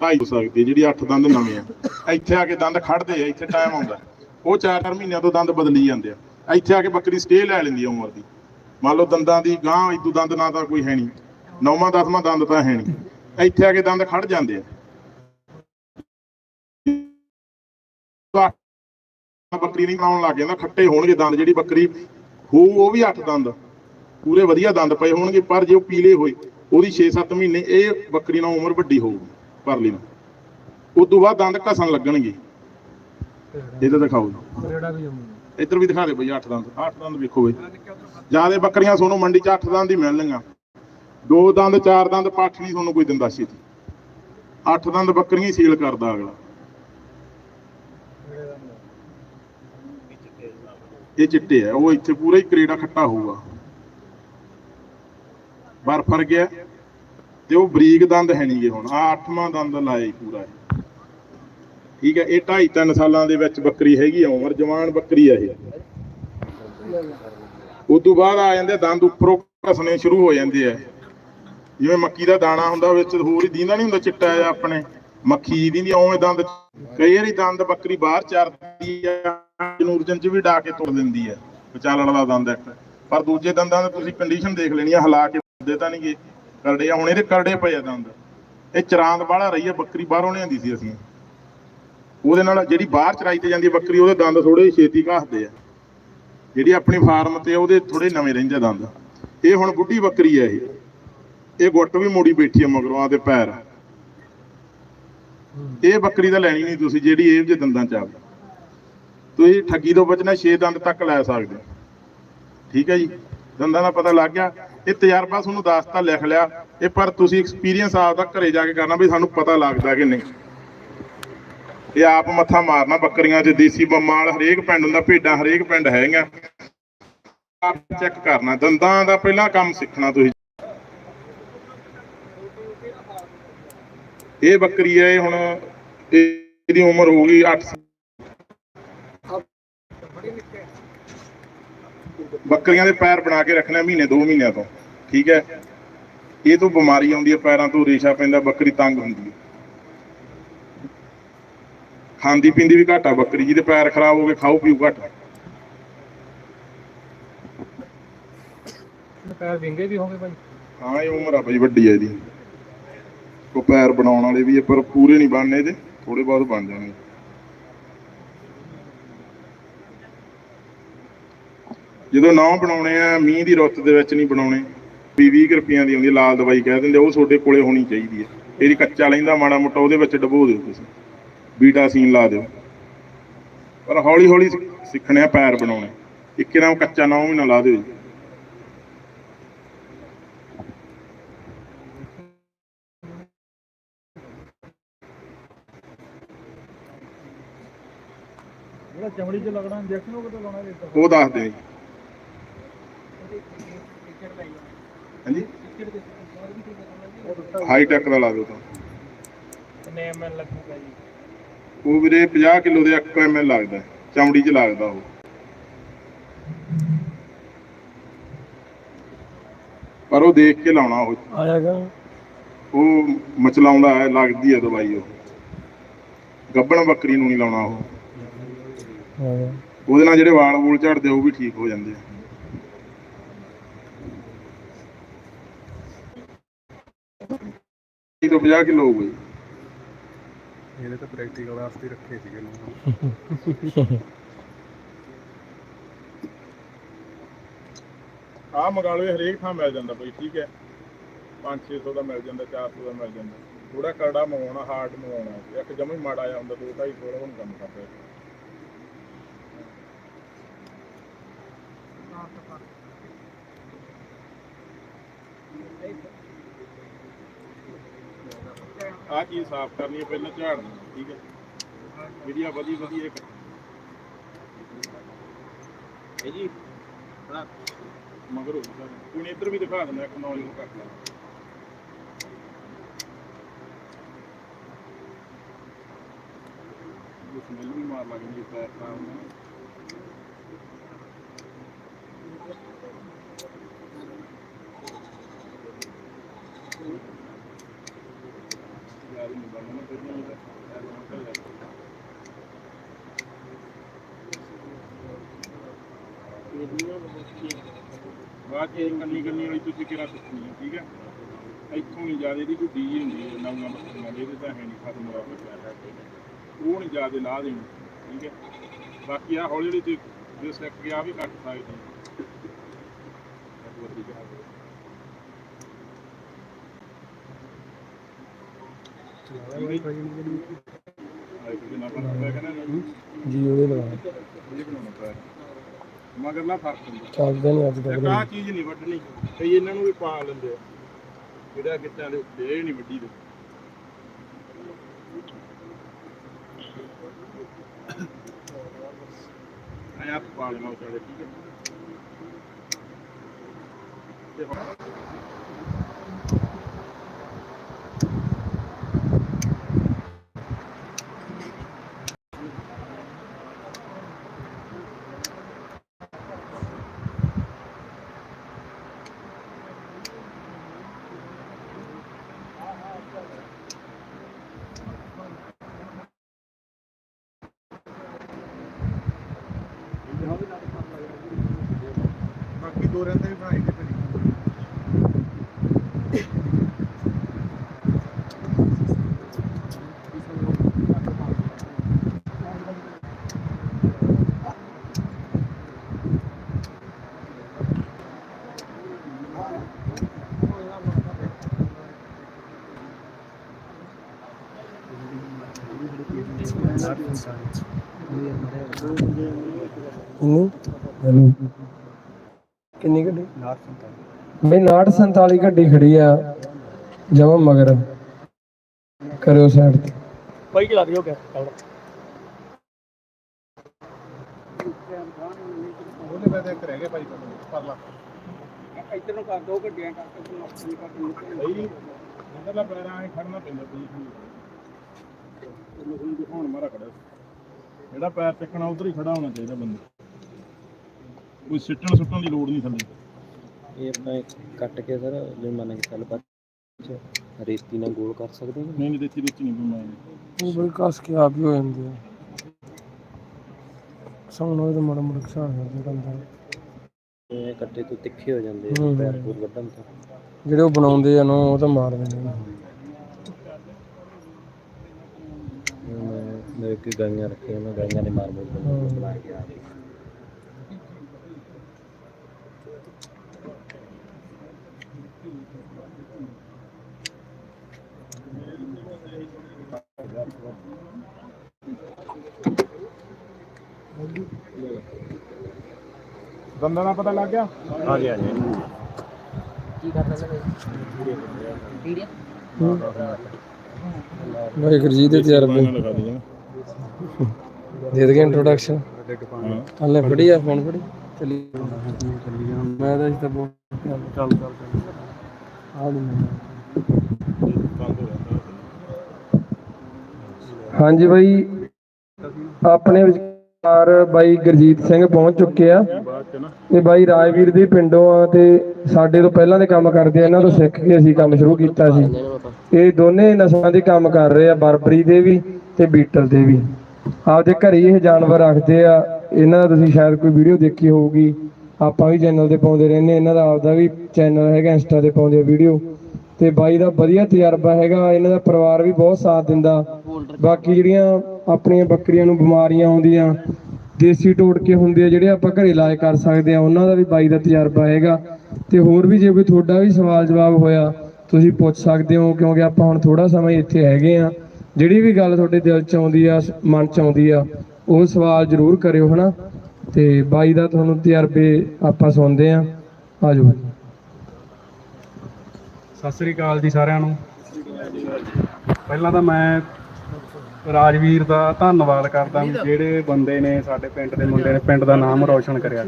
ਢਾਈ ਹੋ ਸਕਦੀ ਹੈ, ਜਿਹੜੀ 8 ਦੰਦ ਨਵੇਂ ਆ। ਇੱਥੇ ਆ ਕੇ ਦੰਦ ਖੜਦੇ ਆ ਇੱਥੇ ਟਾਈਮ ਆਉਂਦਾ। ਉਹ 4-4 ਮਹੀਨਿਆਂ ਤੋਂ ਦੰਦ ਬਦਲੀ ਜਾਂਦੇ ਆ। ਇੱਥੇ ਆ ਕੇ ਬੱਕਰੀ ਸਟੇ ਲੈ ਲੈਂਦੀ ਆ ਉਮਰ ਦੀ। ਮੰਨ ਲਓ ਦੰਦਾਂ ਦੀ ਗਾਂ ਇਦੂ ਦੰਦ ਨਾ ਤਾਂ ਕੋਈ ਹੈ ਨਹੀਂ ਨੌਵਾਂ ਦਸਵਾਂ ਦੰਦ ਤਾਂ ਹੈ ਨਹੀਂ ਇੱਥੇ ਆ ਕੇ ਦੰਦ ਖੜ ਜਾਂਦੇ ਆ। ਬੱਕਰੀ ਨਹੀਂ ਬਣਾਉਣ ਲੱਗ ਜਾਂਦਾ ਖੱਟੇ ਹੋਣਗੇ ਦੰਦ। ਜਿਹੜੀ ਬੱਕਰੀ ਹੋ ਉਹ ਵੀ 8 ਦੰਦ। ਪੂਰੇ ਵਧੀਆ ਦੰਦ ਪਏ ਹੋਣਗੇ ਪਰ ਜੇ ਉਹ ਪੀਲੇ ਹੋਏ ਉਹਦੀ 6-7 ਮਹੀਨੇ ਇਹ ਬੱਕਰੀ ਨਾਲ ਉਮਰ ਵੱਡੀ ਹੋਊਗੀ। ਪਰਲੀ ਨਾਲ ਉਸ ਤੋਂ ਬਾਅਦ ਦੰਦ ਘਸਣ ਲੱਗਣਗੇ। ਇਹਦਾ ਦਿਖਾਓ ਜੀ। ਇੱਧਰ ਵੀ ਦਿਖਾ ਦੇ ਬਈ 8 ਦੰਦ। 8 ਦੰਦ ਵੇਖੋ ਬਈ। ਜਿਆਦੇ ਬੱਕਰੀਆਂ ਤੁਹਾਨੂੰ ਮੰਡੀ 'ਚ 8 ਦੰਦ ਹੀ ਮਿਲਣਗੀਆਂ ਦੋ ਦੰਦ ਚਾਰ ਦੰਦ ਪੱਠ ਨਹੀਂ ਤੁਹਾਨੂੰ ਕੋਈ ਦਿੰਦਾ ਛੇਤੀ 8 ਦੰਦ ਬੱਕਰੀਆਂ ਹੀ ਸੇਲ ਕਰਦਾ ਅਗਲਾ। ਇਹ ਚਿੱਟੇ ਆ। ਉਹ ਇੱਥੇ ਪੂਰਾ ਹੀ ਕਰੇੜਾ ਖੱਟਾ ਹੋਊਗਾ। ਬਰ ਫਰ ਗਿਆ ਤੇ ਉਹ ਬਰੀਕ ਦੰਦ ਹੈ ਨਹੀਂਗੇ ਹੁਣ ਆ ਅੱਠਵਾਂ ਦੰਦ ਲਾਇਆ ਹੀ ਪੂਰਾ ਠੀਕ ਹੈ, ਇਹ 2.5 3 ਸਾਲਾਂ ਦੇ ਵਿੱਚ ਬੱਕਰੀ ਹੈਗੀ ਆ, ਉਮਰ ਜਵਾਨ ਬੱਕਰੀ ਆ ਇਹ। ਉਸ ਤੋਂ ਬਾਅਦ ਆ ਜਾਂਦੇ ਦੰਦ ਉੱਪਰੋਂ ਘਸਣੇ ਸ਼ੁਰੂ ਹੋ ਜਾਂਦੇ ਆ। ਜਿਵੇਂ ਮੱਕੀ ਦਾ ਦਾਣਾ ਹੁੰਦਾ ਵਿੱਚ ਹੋਰ ਹੀ ਦੀਂਦਾ ਨਹੀਂ ਹੁੰਦਾ ਚਿੱਟਾ ਜਿਹਾ ਆਪਣੇ। ਮੱਖੀ ਦੀ ਉਵੇਂ ਦੰਦ ਕਈ ਵਾਰੀ ਦੰਦ ਬੱਕਰੀ ਬਾਹਰ ਚਰਦੀ ਆ, ਜਨੂਰਜਨ ਚ ਵੀ ਡਾ ਕੇ ਤੁਰ ਦਿੰਦੀ ਆ। ਵਿਚਾਲਣ ਦਾ ਦੰਦ ਇੱਕ। ਪਰ ਦੂਜੇ ਦੰਦਾਂ ਦੀ ਤੁਸੀਂ ਕੰਡੀਸ਼ਨ ਦੇਖ ਲੈਣੀ ਆ, ਹਿਲਾ ਕੇ ਦੇ ਤਾਂ ਨਹੀਂਗੇ ਕਰੜੇ ਆ, ਹੁਣ ਇਹਦੇ ਕਰੜੇ ਪਏ ਆ ਦੰਦ। ਇਹ ਚਰਾਂਦ ਵਾਲਾ ਰਹੀ ਆ, ਬੱਕਰੀ ਬਾਹਰੋਂ ਲਿਆਂਦੀ ਸੀ ਅਸੀਂ। ਉਹਦੇ ਨਾਲ ਜਿਹੜੀ ਬਾਹਰ ਚਰਾਈ ਤੇ ਜਾਂਦੀ ਬੱਕਰੀ, ਉਹਦੇ ਦੰਦ ਥੋੜੇ ਛੇਤੀ ਘਸਦੇ ਆ। ਜਿਹੜੀ ਆਪਣੀ ਫਾਰਮ ਤੇ ਉਹਦੇ ਥੋੜੇ ਨਵੇਂ ਰਹਿੰਦੇ ਦੰਦ। ਇਹ ਹੁਣ ਬੁੱਢੀ ਬੱਕਰੀ ਆ ਇਹ। ਇਹ ਗੁੱਟ ਵੀ ਮੋੜੀ ਬੈਠੀ ਆ ਮਗਰੋਂ ਆ ਤੇ ਪੈਰ। ਇਹ ਬੱਕਰੀ ਤਾਂ ਲੈਣੀ ਨਹੀਂ ਤੁਸੀਂ, ਜਿਹੜੀ ਇਹ ਜੇ ਦੰਦਾਂ ਚ ਆ ਤੁਸੀਂ ਠੱਗੀ ਤੋਂ ਬਚਣਾ 6 ਦੰਦ ਤੱਕ ਲੈ ਸਕਦੇ ਹੋ। ਠੀਕ ਹੈ ਜੀ? ਦੰਦਾਂ ਦਾ ਪਤਾ ਲੱਗ ਗਿਆ। ਇਹ ਤਜਰਬਾ ਤੁਹਾਨੂੰ ਦੱਸਤਾ ਲਿਖ ਲਿਆ। ਇਹ ਪਰ ਤੁਸੀਂ ਐਕਸਪੀਰੀਅੰਸ ਆਪਦਾ ਘਰੇ ਜਾ ਕੇ ਕਰਨਾ ਵੀ ਸਾਨੂੰ ਪਤਾ ਲੱਗਦਾ ਕਿ ਨਹੀਂ। ਇਹ ਆਪ ਮੱਥਾ ਮਾਰਨਾ ਬੱਕਰੀਆਂ 'ਚ, ਦੇਸੀ ਬੰਮਾਲ ਹਰੇਕ ਪਿੰਡ ਹੁੰਦਾ ਭੇਡਾਂ ਹਰੇਕ ਪਿੰਡ ਹੈਗੀਆਂ। ਆਪ ਚੈੱਕ ਕਰਨਾ, ਦੰਦਾਂ ਦਾ ਪਹਿਲਾਂ ਕੰਮ ਸਿੱਖਣਾ ਤੁਸੀਂ। ਇਹ ਬੱਕਰੀ ਹੈ ਹੁਣ ਇਹਦੀ ਉਮਰ ਹੋ ਗਈ 8 ਬੱਕਰੀਆਂ ਦੇ ਪੈਰ ਬਣਾ ਕੇ ਰੱਖਣਾ ਮਹੀਨੇ 2 ਮਹੀਨਿਆਂ ਤੋਂ। ਠੀਕ ਹੈ? ਇਹ ਤੋਂ ਬਿਮਾਰੀ ਆਉਂਦੀ ਹੈ ਪੈਰਾਂ ਤੋਂ ਰੇਸ਼ਾ ਪੈਂਦਾ ਬੱਕਰੀ ਤੰਗ ਹੁੰਦੀ ਹੈ। ਖਾਂਦੀ ਪੀਂਦੀ ਵੀ ਘੱਟ ਬੱਕਰੀ ਜਿਹਦੇ ਪੈਰ ਖਰਾਬ ਹੋ ਗਏ ਖਾਓ ਪੀਓ ਘੱਟ ਪੈਰ ਵਿੰਗੇ ਵੀ ਹੋਗੇ ਭਾਈ। ਹਾਂ ਇਹ ਉਮਰ ਆ ਬਈ ਵੱਡੀ ਹੈ ਇਹਦੀ। ਕੋ ਪੈਰ ਬਣਾਉਣ ਵਾਲੇ ਵੀ ਹੈ ਪਰ ਪੂਰੇ ਨਹੀਂ ਬਣਨੇ ਇਹਦੇ ਥੋੜੇ ਬਹੁਤ ਬਣ ਜਾਣਗੇ ਜਦੋਂ ਨੌ ਬਣਾਉਣੇ ਆ ਮੀਂਹ ਦੀ ਰੁੱਤ ਦੇ ਵਿੱਚ ਨਹੀਂ ਬਣਾਉਣੇ। 20 ਰੁਪਈਆਂ ਦੀ ਆਉਂਦੀ ਲਾਲ ਦਵਾਈ ਕਹਿ ਦਿੰਦੇ ਉਹ ਤੁਹਾਡੇ ਕੋਲੇ ਹੋਣੀ ਚਾਹੀਦੀ ਹੈ। ਇਹਦੀ ਕੱਚਾ ਲੈਂਦਾ ਮਾੜਾ ਮੋਟਾ ਉਹਦੇ ਵਿੱਚ ਡਬੋ ਦਿਓ ਤੁਸੀਂ। ਬੀਟਾ ਸੀਨ ਲਾ ਦਿਓ। ਪਰ ਹੌਲੀ ਹੌਲੀ ਸਿੱਖ- ਸਿੱਖਣੇ ਆ ਪੈਰ ਬਣਾਉਣੇ। ਇੱਕੇ ਨਾਮ ਕੱਚਾ ਨੌ ਮਹੀਨਾ ਲਾ ਦਿਓ ਜੀ। ਜਿਹੜਾ ਚਮੜੀ 'ਚ ਲੱਗਣਾ ਇੰਜੈਕਸ਼ਨ ਉਹ ਕਿਤੇ ਲਾਉਣਾ ਇਹ ਉਹ ਦੱਸ ਦਿਓ ਜੀ। ਹਾਂਜੀ? ਹਾਈ ਟੈਕ ਦਾ ਲਾ ਦਿਓ ਤਾਂ। ਕਿੰਨੇ ਐਮਐਲ ਲੱਗੂਗਾ ਜੀ? ਉਹ ਵੀਰੇ 50 ਕਿਲੋ ਦੇ 1 ਐਮਐਲ ਲੱਗਦਾ ਹੈ। ਚਮੜੀ 'ਚ ਲੱਗਦਾ ਉਹ। ਪਰ ਉਹ ਦੇਖ ਕੇ ਲਾਉਣਾ ਉਹ। ਆਇਆਗਾ ਉਹ ਮਚਲਾਉਂਦਾ ਹੈ ਲੱਗਦੀ ਹੈ ਦਵਾਈ ਉਹ। ਗੱਬਣ ਬੱਕਰੀ ਨੂੰ ਨਹੀਂ ਲਾਉਣਾ ਉਹ। ਉਹਦੇ ਨਾਲ ਜਿਹੜੇ ਵਾਲ ਵੂਲ ਝੜਦੇ ਉਹ ਵੀ ਠੀਕ ਹੋ ਜਾਂਦੇ ਆ ਇਹ ਤੋਂ 50 ਕਿਲੋ ਹੋ ਗਈ ਇਹਦੇ ਤਾਂ ਪ੍ਰੈਕਟੀਕਲ ਵਾਸਤੇ ਰੱਖੇ ਸੀਗੇ ਲੋਕਾਂ। ਆਹ ਮੰਗਾ ਹਰੇਕ ਥਾਂ ਮਿਲ ਜਾਂਦਾ ਬਈ, ਠੀਕ ਹੈ। 5-600 ਦਾ ਮਿਲ ਜਾਂਦਾ 400 ਦਾ ਮਿਲ ਜਾਂਦਾ। ਥੋੜਾ ਕਰੜਾ ਮੰਗਵਾਉਣਾ ਹਾਰਡ ਮੰਗਵਾਉਣਾ। ਇੱਕ ਜਮਾ ਹੀ ਮਾੜਾ ਜਿਹਾ ਹੁੰਦਾ 2-250 ਦਾ ਹੁਣ ਕੰਮ ਕਰਦਾ। ਆਹ ਚੀਜ਼ ਸਾਫ਼ ਕਰਨੀ ਹੈ, ਪਹਿਲਾਂ ਝਾੜਨੀ ਠੀਕ ਹੈ। ਵਧੀਆ ਵਧੀ ਵਧੀਆ ਇੱਕ ਇਹ ਜੀ ਹਾਂ ਮਗਰ ਹੋ ਗਿਆ। ਕੋਈ ਇੱਧਰ ਵੀ ਦਿਖਾ ਦਿੰਦਾ ਇੱਕ ਨੌਲੀ ਨੂੰ ਕੱਟ ਲਾ ਇਹ ਸਮੈਲ ਵੀ ਮਾਰ ਲੱਗਦੀ ਪੈਰ ਖਰਾਬ ਹੋਣਾ ਜ਼ਿਆਦਾ ਨਹੀਂ ਬਣਨਾ ਤੇ ਨਹੀਂ ਤਾਂ ਬਾਅਦ ਇਹ ਕੰਨੀ ਕੰਨੀ ਵਾਲੀ ਤੁਸੀਂ ਕਿਹੜਾ ਸਿੱਖਣੀ ਹੈ ਠੀਕ ਹੈ? ਇੱਥੋਂ ਨਹੀਂ ਜ਼ਿਆਦਾ ਦੀ ਢੁੱਡੀ ਜਿਹੀ ਹੁੰਦੀ ਹੈ ਨਵੀਆਂ ਬੱਕਰੀਆਂ ਦੇ ਇਹਦੇ ਤਾਂ ਹੈ ਨਹੀਂ ਖਤਮ ਹੋਇਆ ਪਿਆ ਹੈ ਉਹ ਨਹੀਂ ਜ਼ਿਆਦਾ ਲਾ ਦੇਣੀ ਠੀਕ ਹੈ? ਬਾਕੀ ਆ ਹੌਲੀ ਹੌਲੀ ਤੇ ਜੇ ਸਿੱਖ ਗਿਆ ਵੀ ਕੱਟ ਸਕਦੇ ਹਾਂ। ਹੈ। ਜੀ ਉਹਦੇ ਲਗਾ ਇਹ ਬਣਾਉਣਾ ਪਿਆ ਮਗਰ ਨਾ ਫ਼ਰਕ ਹੁੰਦਾ। ਚੱਲਦੇ ਨਹੀਂ ਅੱਜ ਇੱਕ ਆਹ ਚੀਜ਼ ਨਹੀਂ ਵੱਢਣੀ। ਕਈ ਇਹਨਾਂ ਨੂੰ ਵੀ ਪਾ ਲੈਂਦੇ ਆ। ਜਿਹੜਾ ਗਿੱਟਾਂ ਦੇ ਉੱਤੇ ਇਹ ਨਹੀਂ ਵੱਢੀ ਦੇ। ਆਇਆ ਪਾ ਲੈਣਾ ਉਚਾਲੇ ਠੀਕ ਹੈ। ਤੇ ਦੋ ਰਹਿੰਦੇ ਵੀ ਬਣਾਈ ਦੇ ਭਾਜੀ ਕਿੰਨੀ ਗੱਡੀ? ਬਈ 947 ਗੱਡੀ ਖੜੀ ਆ ਜਮਾ ਮਗਰ। ਕਰਿਓ ਸਾਈਡ ਤੇ। ਭਾਈ ਚਲਾ ਦਿਓ ਕਿਆ ਉਹਦੇ ਬਾਅਦ ਇੱਕ ਰਹਿ ਗਿਆ ਭਾਜੀ ਪਰਲਾ ਇੱਧਰ ਨੂੰ ਕਰ ਦੋ ਗੱਡੀਆਂ ਕਰਕੇ ਤੁਹਾਨੂੰ ਆਪਣੀ ਕਰ ਸਹੀ ਅੰਦਰਲਾ ਪੈਰਾਂ ਐ ਖੜਨਾ ਪੈਂਦਾ ਨੂੰ ਦਿਖਾਉਣ ਮਾਰਾ ਖੜਾ। ਜਿਹੜਾ ਪੈਰ ਚੱਕਣਾ ਉਧਰ ਹੀ ਖੜਾ ਹੋਣਾ ਚਾਹੀਦਾ ਬੰਦਾ। ਕੋਈ ਸਿੱਟਣ ਸੁੱਟਣ ਦੀ ਲੋੜ ਨਹੀਂ ਥੱਲੇ ਇਹ ਆਪਾਂ ਕੱਟ ਕੇ ਸਰ ਜੇ ਮੰਨ ਕੇ ਚੱਲ ਚ ਰੇਤੀ ਨਾਲ ਗੋਲ ਕਰ ਸਕਦੇ ਹਾਂ? ਨਹੀਂ ਨਹੀਂ ਦਿੱਤੀ ਵਿੱਚ ਨਹੀਂ ਬਣਾਇਆ ਉਹ ਬਈ ਕਸ ਕੇ ਆਪ ਹੀ ਹੋ ਜਾਂਦੇ ਆ। ਸੌਣ ਹੋਏ ਤਾਂ ਮੜਾ ਮੜਾ ਖਸਾ ਜਾਂਦੇ ਕੰਦਾ ਇਹ ਕੱਟੇ ਤੋਂ ਤਿੱਖੇ ਹੋ ਜਾਂਦੇ ਆ, ਹੂੰ। ਪੈਰ ਪੂਰ ਵੱਢਣ ਤੋਂ। ਜਿਹੜੇ ਉਹ ਬਣਾਉਂਦੇ ਆ ਨਾ ਉਹ ਤਾਂ ਮਾਰ ਦਿੰਦੇ ਨੇ ਮੈਂ ਮੇਰੇ ਕੋਈ ਗਾਈਆਂ ਰੱਖੀਆਂ ਮੈਂ ਗਾਈਆਂ ਦੇ ਮਾਰ ਮੂਰ ਹੂੰ। ਬਣਾ ਕੇ ਆ ਦੰਦਾਂ ਦਾ ਪਤਾ ਲੱਗ ਗਿਆ ਆ ਗਿਆ ਜੀ ਵਾਹਿਗੁਰੂ ਜੀ ਦੇ ਤਜਰਬੇ ਲਗਾ ਦੇ ਦੇ ਦੇ ਇੰਟਰੋਡਕਸ਼ਨ ਹਾਂ ਹਲੇ ਫੜੀ ਆ ਫੋਨ ਫੜੀ ਚਲੀ ਮੈਂ ਤਾਂ ਇਸ ਤਾਂ ਬਹੁਤ ਚੱਲ ਚੱਲ ਆ ਨਹੀਂ ਹਾਂਜੀ ਬਾਈ ਆਪਣੇ ਵਿਚਾਰ ਬਾਈ ਗੁਰਜੀਤ ਸਿੰਘ ਪਹੁੰਚ ਚੁੱਕੇ ਆ। ਬਾਅਦ ਬਾਈ ਰਾਜਵੀਰ ਦੇ ਪਿੰਡੋਂ ਆ ਤੇ ਸਾਡੇ ਤੋਂ ਪਹਿਲਾਂ ਦੇ ਕੰਮ ਕਰਦੇ ਆ, ਇਹਨਾਂ ਤੋਂ ਸਿੱਖ ਕੇ ਅਸੀਂ ਕੰਮ ਸ਼ੁਰੂ ਕੀਤਾ ਸੀ। ਇਹ ਦੋਨੇ ਨਸਲਾਂ ਦੇ ਕੰਮ ਕਰ ਰਹੇ ਆ, ਬਰਬਰੀ ਦੇ ਵੀ ਤੇ ਬੀਟਲ ਦੇ ਵੀ। ਆਪਦੇ ਘਰੇ ਇਹ ਜਾਨਵਰ ਰੱਖਦੇ ਆ। ਇਹਨਾਂ ਦਾ ਤੁਸੀਂ ਸ਼ਾਇਦ ਕੋਈ ਵੀਡੀਓ ਦੇਖੀ ਹੋਊਗੀ। ਆਪਾਂ ਵੀ ਚੈਨਲ ਤੇ ਪਾਉਂਦੇ ਰਹਿੰਦੇ ਇਹਨਾਂ ਦਾ ਆਪਦਾ ਵੀ ਚੈਨਲ ਹੈਗਾ, ਇੰਸਟਾ ਤੇ ਪਾਉਂਦੇ ਆ ਵੀਡੀਓ। ਤੇ ਬਾਈ ਦਾ ਵਧੀਆ ਤਜਰਬਾ ਹੈਗਾ, ਇਹਨਾਂ ਦਾ ਪਰਿਵਾਰ ਵੀ ਬਹੁਤ ਸਾਥ ਦਿੰਦਾ। ਬਾਕੀ ਜਿਹੜੀਆਂ ਆਪਣੀਆਂ ਬੱਕਰੀਆਂ ਨੂੰ ਬਿਮਾਰੀਆਂ ਆਉਂਦੀਆਂ, ਦੇਸੀ ਟੋਟਕੇ ਹੁੰਦੇ ਆ, ਜਿਹੜੇ ਆਪਾਂ ਘਰੇ ਇਲਾਜ ਕਰ ਸਕਦੇ ਆ, ਉਹਨਾਂ ਦਾ ਵੀ ਬਾਈ ਦਾ ਤਜਰਬਾ ਹੈਗਾ। ਤੇ ਹੋਰ ਵੀ ਜੇ ਕੋਈ ਤੁਹਾਡਾ ਵੀ ਸਵਾਲ ਜਵਾਬ ਹੋਇਆ, ਤੁਸੀਂ ਪੁੱਛ ਸਕਦੇ ਹੋ, ਕਿਉਂਕਿ ਆਪਾਂ ਹੁਣ ਥੋੜਾ ਸਮਾਂ ਇੱਥੇ ਹੈਗੇ ਆ। ਜਿਹੜੀ ਵੀ ਗੱਲ ਤੁਹਾਡੇ ਦਿਲ 'ਚ ਆਉਂਦੀ ਆ ਮਨ 'ਚ ਆਉਂਦੀ ਆ, ਉਹ ਸਵਾਲ ਜ਼ਰੂਰ ਕਰਿਓ, ਹਨਾ? ਤੇ ਬਾਈ ਦਾ ਤੁਹਾਨੂੰ ਤਜਰਬੇ ਆਪਾਂ ਸੁਣਦੇ ਆ। ਆਜੋ ਸਤਿ ਸ੍ਰੀ ਅਕਾਲ ਜੀ ਸਾਰਿਆਂ ਨੂੰ। ਪਹਿਲਾਂ ਤਾਂ ਮੈਂ ਰਾਜਵੀਰ ਦਾ ਧੰਨਵਾਦ ਕਰਦਾ ਵੀ ਜਿਹੜੇ ਬੰਦੇ ਨੇ ਸਾਡੇ ਪਿੰਡ ਦੇ ਮੁੰਡੇ ਨੇ, ਪਿੰਡ ਦਾ ਨਾਮ ਰੌਸ਼ਨ ਕਰਿਆ।